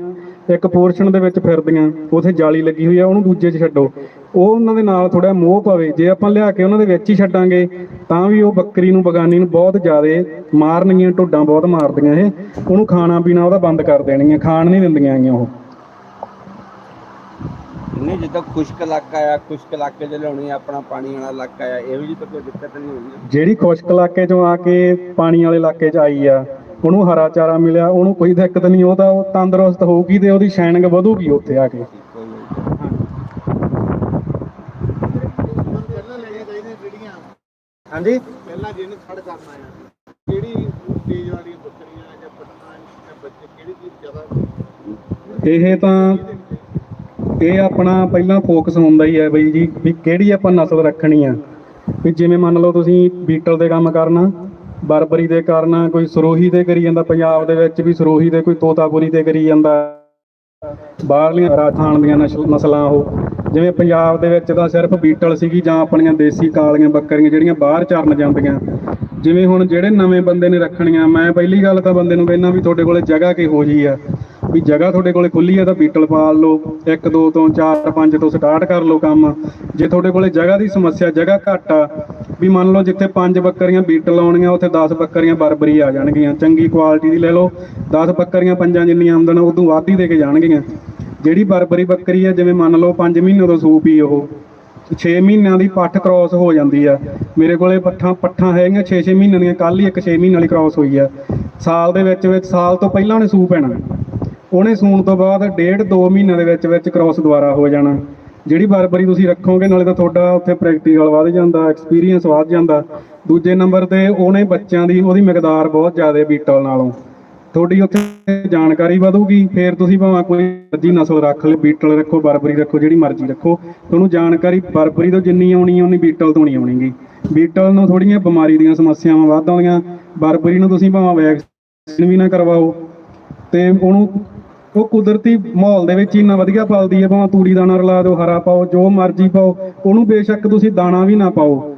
ਇੱਕ ਪੋਰਸ਼ਨ ਦੇ ਵਿੱਚ ਫਿਰਦੀਆਂ ਉਥੇ ਜਾਲੀ ਲੱਗੀ ਹੋਈ ਆ ਉਹਨੂੰ ਦੂਜੇ 'ਚ ਛੱਡੋ। ਉਹ ਉਹਨਾਂ ਦੇ ਨਾਲ ਥੋੜਾ ਮੋਹ ਪਵੇ। ਜੇ ਆਪਾਂ ਲਿਆ ਕੇ ਉਹਨਾਂ ਦੇ ਵਿੱਚ ਹੀ ਛੱਡਾਂਗੇ ਤਾਂ ਵੀ ਉਹ ਬੱਕਰੀ ਨੂੰ ਬਗਾਨੀ ਨੂੰ ਬਹੁਤ ਜ਼ਿਆਦੇ ਮਾਰਨਗੀਆਂ ਢੁੱਡਾਂ ਬਹੁਤ ਮਾਰਦੀਆਂ ਇਹ। ਉਹਨੂੰ ਖਾਣਾ ਪੀਣਾ ਉਹਦਾ ਬੰਦ ਕਰ ਦੇਣਗੀਆਂ ਖਾਣ ਨਹੀਂ ਦਿੰਦੀਆਂ ਆਈਆਂ ਉਹ। ਨਹੀਂ ਜਿੱਦਾਂ ਖੁਸ਼ਕ ਇਲਾਕਾ ਆ ਖੁਸ਼ਕ ਇਲਾਕੇ 'ਚ ਲਿਆਉਣੀ ਆਪਣਾ ਪਾਣੀ ਵਾਲਾ ਇਲਾਕਾ ਆ ਇਹੋ ਜਿਹੀ ਤਾਂ ਕੋਈ ਦਿੱਕਤ ਨਹੀਂ ਹੋਣੀ ਜਿਹੜੀ ਖੁਸ਼ਕ ਇਲਾਕੇ ਚੋਂ ਆ ਕੇ ਪਾਣੀ ਵਾਲੇ ਇਲਾਕੇ 'ਚ ਆਈ ਆ ਉਹਨੂੰ ਹਰਾ ਚਾਰਾ ਮਿਲਿਆ ਉਹਨੂੰ ਕੋਈ ਦਿੱਕਤ ਨਹੀਂ ਉਹ ਤਾਂ ਉਹ ਤੰਦਰੁਸਤ ਹੋਊਗੀ ਤੇ ਉਹਦੀ ਸ਼ਾਈਨਿੰਗ ਵਧੂਗੀ ਉੱਥੇ ਆ ਕੇ। ਹਾਂਜੀ? ਪਹਿਲਾਂ ਜਿਹਨੂੰ ਖੜ ਕਰਨਾ ਆ ਕਿਹੜੀ ਤੇਜ਼ ਵਾਲੀ ਬੱਕਰੀਆਂ ਜਾਂ ਪੱਠਾਂ ਜਾਂ ਬੱਚੇ ਕਿਹੜੀ ਚੀਜ਼ ਜ਼ਿਆਦਾ ਇਹ ਤਾਂ ਇਹ ਆਪਣਾ ਪਹਿਲਾਂ ਫੋਕਸ ਹੁੰਦਾ ਹੀ ਹੈ ਬਈ ਜੀ ਵੀ ਕਿਹੜੀ ਆਪਾਂ ਨਸਲ ਰੱਖਣੀ ਆ। ਵੀ ਜਿਵੇਂ ਮੰਨ ਲਓ ਤੁਸੀਂ ਬੀਟਲ ਦੇ ਕੰਮ ਕਰਨਾ ਬਰਬਰੀ ਦੇ ਕਾਰਨ ਕੋਈ ਸਰੋਹੀ ਤੇ ਕਰੀ ਜਾਂਦਾ, ਪੰਜਾਬ ਦੇ ਵਿੱਚ ਵੀ ਸਰੋਹੀ ਤੇ ਕੋਈ ਤੋਤਾਪੁਰੀ ਤੇ ਕਰੀ ਜਾਂਦਾ। ਬਾਹਰਲੀਆਂ ਰਾਜਸਥਾਨ ਦੀਆਂ ਨਸਲਾਂ ਉਹ। ਜਿਵੇਂ ਪੰਜਾਬ ਦੇ ਵਿੱਚ ਤਾਂ ਸਿਰਫ ਬੀਟਲ ਸੀਗੀ ਜਾਂ ਆਪਣੀਆਂ ਦੇਸੀ ਕਾਲੀਆਂ ਬੱਕਰੀਆਂ ਜਿਹੜੀਆਂ ਬਾਹਰ ਚਰਨ ਜਾਂਦੀਆਂ। ਜਿਵੇਂ ਹੁਣ ਜਿਹੜੇ ਨਵੇਂ ਬੰਦੇ ਨੇ ਰੱਖਣੀਆਂ, ਮੈਂ ਪਹਿਲੀ ਗੱਲ ਤਾਂ ਬੰਦੇ ਨੂੰ ਕਹਿੰਦਾ ਵੀ ਤੁਹਾਡੇ ਕੋਲੇ ਜਗ੍ਹਾ ਕਿਹੋ ਜੀ ਆ? ਵੀ ਜਗ੍ਹਾ ਤੁਹਾਡੇ ਕੋਲੇ ਖੁੱਲੀ ਆ ਤਾਂ ਬੀਟਲ ਪਾਲ ਲਓ 1 2 ਤੋਂ 4 5 ਤੋਂ ਸਟਾਰਟ ਕਰ ਲਓ ਕੰਮ। ਜੇ ਤੁਹਾਡੇ ਕੋਲੇ ਜਗ੍ਹਾ ਦੀ ਸਮੱਸਿਆ, ਜਗ੍ਹਾ ਘੱਟ ਆ ਵੀ ਮੰਨ ਲਓ ਜਿੱਥੇ 5 ਬੱਕਰੀਆਂ ਬੀਟਲ ਆਉਣੀਆਂ ਉੱਥੇ 10 ਬੱਕਰੀਆਂ ਬਰਬਰੀ ਆ ਜਾਣਗੀਆਂ। ਚੰਗੀ ਕੁਆਲਿਟੀ ਦੀ ਲੈ ਲਓ 10 ਬੱਕਰੀਆਂ ਪੰਜਾਂ ਜਿੰਨੀਆਂ ਆਮਦਨ ਉਦੋਂ ਵੱਧ ਹੀ ਦੇ ਕੇ ਜਾਣਗੀਆਂ। ਜਿਹੜੀ ਬਰਬਰੀ ਬੱਕਰੀ ਹੈ ਜਿਵੇਂ ਮੰਨ ਲਓ 5 ਮਹੀਨੇ ਤੋਂ ਸੂਪ ਹੀ ਉਹ 6 ਮਹੀਨਿਆਂ ਦੀ ਪੱਠ ਕ੍ਰਾਸ ਹੋ ਜਾਂਦੀ ਆ। ਮੇਰੇ ਕੋਲੇ ਪੱਠਾਂ ਪੱਠਾਂ ਹੈਗੀਆਂ 6-6 ਮਹੀਨਿਆਂ ਦੀਆਂ ਕੱਲ ਹੀ ਇੱਕ 6 ਮਹੀਨੇ ਵਾਲੀ ਕ੍ਰਾਸ ਹੋਈ ਆ। ਸਾਲ ਦੇ ਵਿੱਚ ਵਿੱਚ, ਸਾਲ ਤੋਂ ਪਹਿਲਾਂ ਉਹਨੇ ਸੂਪ ਪੈਣਾ। ਉਹਨੇ ਸੂਣ ਤੋਂ ਬਾਅਦ ਡੇਢ 2 ਮਹੀਨਿਆਂ ਦੇ ਵਿੱਚ ਵਿੱਚ ਕ੍ਰਾਸ ਦੁਬਾਰਾ ਹੋ ਜਾਣਾ। ਜਿਹੜੀ ਬਰਬਰੀ ਤੁਸੀਂ ਰੱਖੋਗੇ, ਨਾਲੇ ਤਾਂ ਤੁਹਾਡਾ ਉੱਥੇ ਪ੍ਰੈਕਟੀਕਲ ਵੱਧ ਜਾਂਦਾ ਐਕਸਪੀਰੀਅੰਸ ਵੱਧ ਜਾਂਦਾ। ਦੂਜੇ ਨੰਬਰ ਤੇ ਉਹਨੇ ਬੱਚਿਆਂ ਦੀ ਉਹਦੀ ਮਿਕਦਾਰ ਬਹੁਤ ਜ਼ਿਆਦਾ ਬੀਟਲ ਨਾਲੋਂ। ਤੁਹਾਡੀ ਉੱਥੇ ਜਾਣਕਾਰੀ ਵਧੂਗੀ, ਫਿਰ ਤੁਸੀਂ ਭਾਵੇਂ ਕੋਈ ਮਰਜ਼ੀ ਨਸਲ ਰੱਖ ਲਿਓ ਬੀਟਲ ਰੱਖੋ, ਬਰਬਰੀ ਰੱਖੋ, ਜਿਹੜੀ ਮਰਜ਼ੀ ਰੱਖੋ। ਤੁਹਾਨੂੰ ਜਾਣਕਾਰੀ ਬਰਬਰੀ ਤੋਂ ਜਿੰਨੀ ਆਉਣੀ ਹੈ, ਉਨੀ ਬੀਟਲ ਤੋਂ ਨਹੀਂ ਆਉਣੀਗੀ ਬੀਟਲ ਨੂੰ ਥੋੜੀਆਂ ਬਿਮਾਰੀ ਦੀਆਂ ਸਮੱਸਿਆਵਾਂ ਵੱਧ ਆਉਂਦੀਆਂ। ਬਰਬਰੀ ਨੂੰ ਤੁਸੀਂ ਭਾਵੇਂ ਵੈਕਸੀਨ ਵੀ ਨਾ ਕਰਵਾਓ, ਤੇ ਉਹਨੂੰ ਉਹ ਕੁਦਰਤੀ ਮਾਹੌਲ ਦੇ ਵਿੱਚ ਹੀ ਇੰਨਾ ਵਧੀਆ ਪਲਦੀ ਹੈ ਭਾਵੇਂ ਤੂੜੀ ਦਾਣਾ ਰਲਾ ਦਿਓ ਹਰਾ ਪਾਓ ਜੋ ਮਰਜ਼ੀ ਪਾਓ ਉਹਨੂੰ ਬੇਸ਼ੱਕ ਤੁਸੀਂ ਦਾਣਾ ਵੀ ਨਾ ਪਾਓ।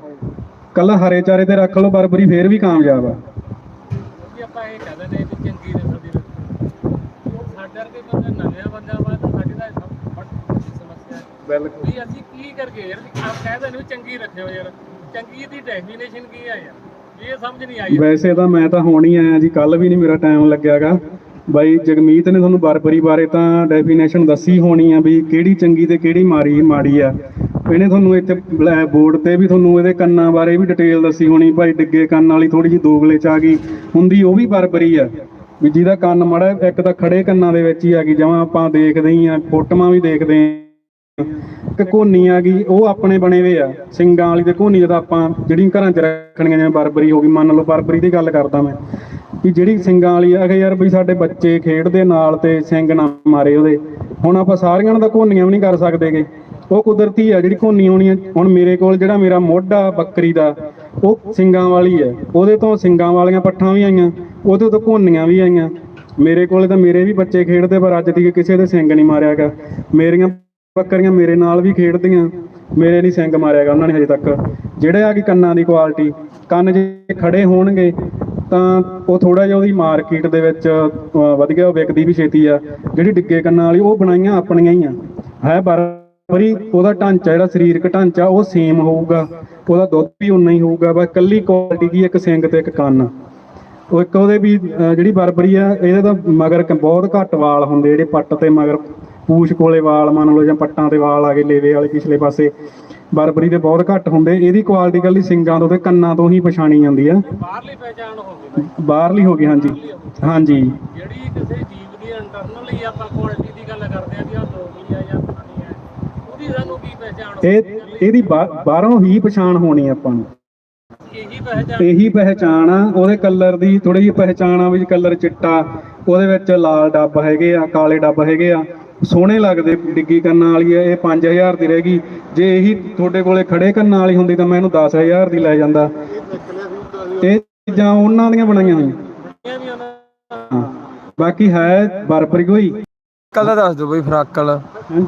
ਕੱਲਾ ਹਰੇ ਚਾਰੇ ਤੇ ਰੱਖ ਲਓ ਬਰਬਰੀ ਫੇਰ ਵੀ ਕਾਮਯਾਬ ਆ। ਕਿ ਆਪਾਂ ਇਹ ਕਹਿ ਦਿੰਦੇ ਵੀ ਚੰਗੀ ਨਸਲ ਦੀ ਰੱਖੋ ਸਾਡੇ ਵਰਗੇ ਬੰਦੇ ਨਵੇਂ ਬੰਦਿਆਂ ਵਾਸਤੇ ਤਾਂ ਸਾਡੀ ਤਾਂ ਸਭ ਵੱਡੀ ਸਮੱਸਿਆ ਹੈ। ਬਿਲਕੁਲ। ਵੀ ਅਸੀਂ ਕੀ ਕਰਕੇ ਯਾਰ ਆਪ ਕਹਿ ਦਿੰਦੇ ਵੀ ਚੰਗੀ ਰੱਖਿਓ ਯਾਰ। ਚੰਗੀ ਦੀ ਡੈਫੀਨੇਸ਼ਨ ਕੀ ਆ ਯਾਰ? ਇਹ ਸਮਝ ਨਹੀਂ ਆਈ। ਵੈਸੇ ਤਾਂ ਮੈਂ ਤਾਂ ਹੁਣ ਹੀ ਆਇਆ ਜੀ ਕੱਲ ਵੀ ਨਹੀਂ ਮੇਰਾ ਟਾਈਮ ਲੱਗਿਆਗਾ। ਬਾਈ ਜਗਮੀਤ ਨੇ ਤੁਹਾਨੂੰ ਬਰਬਰੀ ਬਾਰੇ ਤਾਂ ਡੈਫੀਨੇਸ਼ਨ ਦੱਸੀ ਹੋਣੀ ਆ ਵੀ ਕਿਹੜੀ ਚੰਗੀ ਤੇ ਕਿਹੜੀ ਮਾਰੀ, ਮਾੜੀ ਆ। ਇਹਨੇ ਤੁਹਾਨੂੰ ਇੱਥੇ ਬੋਰਡ ਤੇ ਵੀ ਤੁਹਾਨੂੰ ਇਹਦੇ ਕੰਨਾਂ ਬਾਰੇ ਵੀ ਡਿਟੇਲ ਦੱਸੀ ਹੋਣੀ, ਭਾਈ ਡਿੱਗੇ ਕੰਨ ਵਾਲੀ ਥੋੜੀ ਜਿਹੀ ਦੋਗਲੇ ਚ ਆ ਗਈ। ਹੁੰਦੀ ਉਹ ਵੀ ਬਰਬਰੀ ਆ, ਵੀ ਜਿਹਦਾ ਕੰਨ ਮਾੜਾ ਇੱਕ ਤਾਂ ਖੜੇ ਕੰਨਾਂ ਦੇ ਵਿੱਚ ਹੀ ਆ ਗਈ ਜਿਵੇਂ ਆਪਾਂ ਦੇਖਦੇ ਹੀ ਆ, ਫੋਟੋਆਂ ਵੀ ਦੇਖਦੇ ਆ। ਕਿ ਕੋਨੀ ਆ ਗਈ, ਉਹ ਆਪਣੇ ਬਣੇ ਵੇ ਆ, ਸਿੰਗਾਂ ਵਾਲੀ ਤੇ ਕੋਨੀ ਜਦੋਂ ਆਪਾਂ ਜਿਹੜੀ ਘਰਾਂ 'ਚ ਰੱਖਣੀਆਂ, ਜਿਵੇਂ ਬਰਬਰੀ ਹੋ ਗਈ, ਮੰਨ ਲਓ ਬਰਬਰੀ ਦੀ ਗੱਲ ਕਰਦਾ ਮੈਂ। ਵੀ ਜਿਹੜੀ ਸਿੰਗਾਂ ਵਾਲੀ ਆ ਕਿ ਯਾਰ ਵੀ ਸਾਡੇ ਬੱਚੇ ਖੇਡਦੇ ਨਾਲ ਤੇ ਸਿੰਗ ਨਾ ਮਾਰੇ ਉਹਦੇ। ਹੁਣ ਆਪਾਂ ਸਾਰੀਆਂ ਨੂੰ ਤਾਂ ਕੋਨੀਆਂ ਵੀ ਨਹੀਂ ਕਰ ਸਕਦੇਗੇ ਉਹ ਕੁਦਰਤੀ ਆ ਜਿਹੜੀ ਕੋਨੀ ਹੋਣੀ ਆ ਹੁਣ ਮੇਰੇ ਕੋਲ ਜਿਹੜਾ ਮੇਰਾ ਮੋਢਾ ਬੱਕਰੀ ਦਾ, ਉਹ ਸਿੰਗਾਂ ਵਾਲੀ ਹੈ ਉਹਦੇ ਤੋਂ ਸਿੰਗਾਂ ਵਾਲੀਆਂ ਪੱਠਾਂ ਵੀ ਆਈਆਂ, ਉਹਦੇ ਤੋਂ ਕੋਨੀਆਂ ਵੀ ਆਈਆਂ। ਮੇਰੇ ਕੋਲੇ ਤਾਂ ਮੇਰੇ ਵੀ ਬੱਚੇ ਖੇਡਦੇ, ਪਰ ਅੱਜ ਦੀ ਕਿਸੇ ਦੇ ਸਿੰਗ ਨਹੀਂ ਮਾਰਿਆਗਾ ਮੇਰੀਆਂ ਬੱਕਰੀਆਂ ਮੇਰੇ ਨਾਲ ਵੀ ਖੇਡਦੀਆਂ। ਮੇਰੇ ਨਹੀਂ ਸਿੰਗ ਮਾਰਿਆਗਾ ਉਹਨਾਂ ਨੇ ਹਜੇ ਤੱਕ। ਜਿਹੜੇ ਆ ਕਿ ਕੰਨਾਂ ਦੀ ਕੁਆਲਿਟੀ ਕੰਨ ਜੇ ਖੜੇ ਹੋਣਗੇ ਤਾਂ ਉਹ ਥੋੜਾ ਜਿਹਾ ਉਹਦੀ ਮਾਰਕੀਟ ਦੇ ਵਿੱਚ ਅ, ਵਧੀਆ ਵਿਕਦੀ ਵੀ ਛੇਤੀ ਆ। ਜਿਹੜੀ ਡਿੱਗੇ ਕੰਨਾਂ ਵਾਲੀ ਉਹ ਬਣਾਈਆਂ ਆਪਣੀਆਂ ਹੀ ਆ। ਹੈ ਬਰਬਰੀ ਉਹਦਾ ਢਾਂਚਾ ਜਿਹੜਾ ਸਰੀਰਕ ਢਾਂਚਾ ਉਹ ਸੇਮ ਹੋਊਗਾ। ਉਹਦਾ ਦੁੱਧ ਵੀ ਉਨਾ ਹੀ ਹੋਊਗਾ। ਬਸ ਕੱਲੀ ਕੁਆਲਿਟੀ ਦੀ ਇੱਕ ਸਿੰਗ ਤੇ ਇੱਕ ਕੰਨ। ਉਹ ਇੱਕ ਉਹਦੇ ਵੀ ਜਿਹੜੀ ਬਰਬਰੀ ਆ ਇਹਦੇ ਤਾਂ ਮਗਰ ਬਹੁਤ ਘੱਟ ਵਾਲ ਹੁੰਦੇ ਜਿਹੜੇ ਪੱਟ ਤੇ ਮਗਰ ਪੂਛ ਕੋਲੇ ਵਾਲ ਮੰਨ ਲਓ ਜਾਂ ਪੱਟਾਂ ਤੇ ਵਾਲ ਆ ਗਏ ਲੇਵੇ ਵਾਲੇ ਪਿਛਲੇ ਪਾਸੇ। ਬਰਬਰੀ ਦੇ ਬਹੁਤ ਘੱਟ ਹੁੰਦੇ ਇਹਦੀ ਕੁਆਲਿਟੀ ਕੱਲੀ ਸਿੰਗਾਂ ਤੋਂ ਤੇ ਕੰਨਾਂ ਤੋਂ ਹੀ ਪਛਾਣੀ ਜਾਂਦੀ ਆ। ਬਾਹਰਲੀ ਪਹਿਚਾਣ ਹੋਵੇ ਬਾਹਰਲੀ ਹੋ ਗਈ ਹਾਂਜੀ। ਹਾਂਜੀ। ਜਿਹੜੀ ਕਿਸੇ ਜੀਵ ਦੀ ਇੰਟਰਨਲ ਹੀ ਆਪਾਂ ਕੁਆਲਿਟੀ ਦੀ ਗੱਲ ਕਰਦੇ ਆ ਵੀ ਆਹ ਦੋਗਲੀ ਆ ਜਾਂ ਫਲਾਣੀ ਆ ਉਹਦੀ ਸਾਨੂੰ ਕੀ ਪਹਿਚਾਣ ਇਹ ਇਹਦੀ ਬਾਹਰੋਂ ਹੀ ਪਛਾਣ ਹੋਣੀ ਆਪਾਂ ਨੂੰ। ਇਹੀ ਪਹਿਚਾਣ ਇਹੀ ਪਹਿਚਾਣ ਆ ਉਹਦੇ ਕਲਰ ਦੀ ਥੋੜੀ ਜਿਹੀ ਪਹਿਚਾਣ ਆ ਵੀ ਕਲਰ ਚਿੱਟਾ ਉਹਦੇ ਵਿੱਚ ਲਾਲ ਡੱਬ ਹੈਗੇ ਆ ਕਾਲੇ ਡੱਬ ਹੈਗੇ ਆ। ਸੋਹਣੇ ਲੱਗਦੇ ਡਿੱਗੀ ਕੰਨਾਂ ਵਾਲੀ ਆ ਇਹ 5000 ਦੀ ਰਹੇਗੀ ਜੇ ਇਹੀ ਤੁਹਾਡੇ ਕੋਲੇ ਖੜੇ ਕੰਨਾਂ ਵਾਲੀ ਹੁੰਦੀ ਤਾਂ ਮੈਂ ਇਹਨੂੰ 10000 ਦੀ ਲੈ ਜਾਂਦਾ। ਇਹ ਚੀਜ਼ਾਂ ਉਹਨਾਂ ਦੀਆਂ ਬਣਾਈਆਂ ਹੋਈਆਂ। ਹਾਂ। ਬਾਕੀ ਹੈ ਬਰਬਰੀ ਕੋਈ। ਕੱਲ ਦਾ ਦੱਸ ਦਿਓ ਬਈ ਫਰਾਕਲ।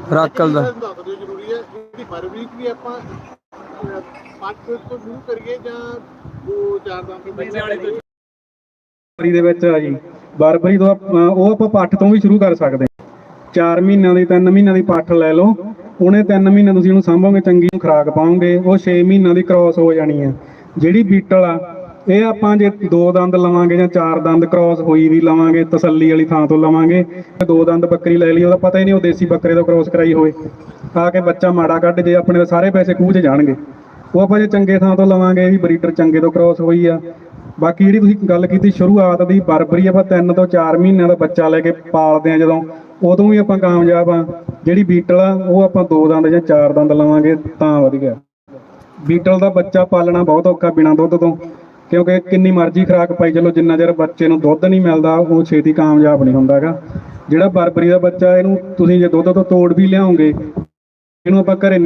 ਫਰਾਕਲ ਦਾ ਜ਼ਰੂਰੀ ਹੈ? ਇਹਦੀ ਬਰਬਰੀ ਵੀ ਆਪਾਂ ਪੰਜ ਤੋਂ ਸ਼ੁਰੂ ਕਰੀਏ ਜਾਂ ਦੋ। ਚਾਰ ਦੰਦ ਤੋਂ ਬੱਚੇ ਵਾਲੇ ਤੋਂ ਬਰਬਰੀ ਦੇ ਵਿੱਚ ਆ ਜੀ। ਬਰਬਰੀ ਤੋਂ ਉਹ ਆਪਾਂ ਪੱਠ ਤੋਂ ਵੀ ਸ਼ੁਰੂ ਕਰ ਸਕਦੇ ਹਾਂ। 4 ਮਹੀਨਿਆਂ ਦੀ 3 ਮਹੀਨਿਆਂ ਦੀ ਪੱਠ ਲੈ ਲਓ। ਉਹਨੇ 3 ਮਹੀਨੇ ਤੁਸੀਂ ਉਹਨੂੰ ਸਾਂਭੋਗੇ, ਚੰਗੀ ਖੁਰਾਕ ਪਾਓਗੇ, ਉਹ 6 ਮਹੀਨਿਆਂ ਦੀ ਕ੍ਰਾਸ ਹੋ ਜਾਣੀ ਹੈ। ਜਿਹੜੀ ਬੀਟਲ ਆ, ਇਹ ਆਪਾਂ ਜੇ ਦੋ ਦੰਦ ਲਵਾਂਗੇ ਜਾਂ ਚਾਰ ਦੰਦ ਕ੍ਰਾਸ ਹੋਈ ਵੀ ਲਵਾਂਗੇ, ਤਸੱਲੀ ਵਾਲੀ ਥਾਂ ਤੋਂ ਲਵਾਂਗੇ ਦੋ ਦੰਦ ਬੱਕਰੀ ਲੈ ਲਈ, ਉਹਦਾ ਪਤਾ ਹੀ ਨਹੀਂ ਉਹ ਦੇਸੀ ਬੱਕਰੇ ਤੋਂ ਕ੍ਰਾਸ ਕਰਾਈ ਹੋਵੇ। ਆ ਕੇ ਬੱਚਾ ਮਾੜਾ ਕੱਢ ਜੇ, ਆਪਣੇ ਸਾਰੇ ਪੈਸੇ ਖੂਹ 'ਚ ਜਾਣਗੇ। ਉਹ ਆਪਾਂ ਜੇ ਚੰਗੇ ਥਾਂ ਤੋਂ ਲਵਾਂਗੇ ਵੀ ਬਰੀਡਰ ਚੰਗੇ ਤੋਂ ਕ੍ਰਾਸ ਹੋਈ ਆ। ਬਾਕੀ ਜਿਹੜੀ ਤੁਸੀਂ ਗੱਲ ਕੀਤੀ ਸ਼ੁਰੂਆਤ ਦੀ, ਬਰਬਰੀ ਆਪਾਂ 3 ਤੋਂ 4 ਮਹੀਨਿਆਂ ਦਾ ਬੱਚਾ ਲੈ ਕੇ ਪਾਲਦੇ ਆ ਜਦੋਂ ਉਦੋਂ ਵੀ ਆਪਾਂ ਕਾਮਯਾਬ ਆ। ਜਿਹੜੀ ਬੀਟਲ ਆ, ਉਹ ਆਪਾਂ ਦੋ ਦੰਦ ਜਾਂ ਚਾਰ ਦੰਦ ਲਵਾਂਗੇ ਤਾਂ ਵਧੀਆ। ਬੀਟਲ ਦਾ ਬੱਚਾ ਪਾਲਣਾ ਬਹੁਤ ਔਖਾ ਬਿਨਾਂ ਦੁੱਧ ਤੋਂ। ਕਿਉਂਕਿ ਕਿੰਨੀ ਮਰਜ਼ੀ ਖੁਰਾਕ ਪਾਈ ਚਲੋ, ਜਿੰਨਾ ਚਿਰ ਬੱਚੇ ਨੂੰ ਦੁੱਧ ਨਹੀਂ ਮਿਲਦਾ, ਉਹ ਛੇਤੀ ਕਾਮਯਾਬ ਨਹੀਂ ਹੁੰਦਾਗਾ ਜਿਹੜਾ ਬਰਬਰੀ ਦਾ ਬੱਚਾ, ਇਹਨੂੰ ਤੁਸੀਂ ਜੇ ਦੁੱਧ ਤੋਂ ਤੋੜ ਵੀ ਲਿਆਓਗੇ ਇਹਨੂੰ ਆਪਾਂ ਘਰੇ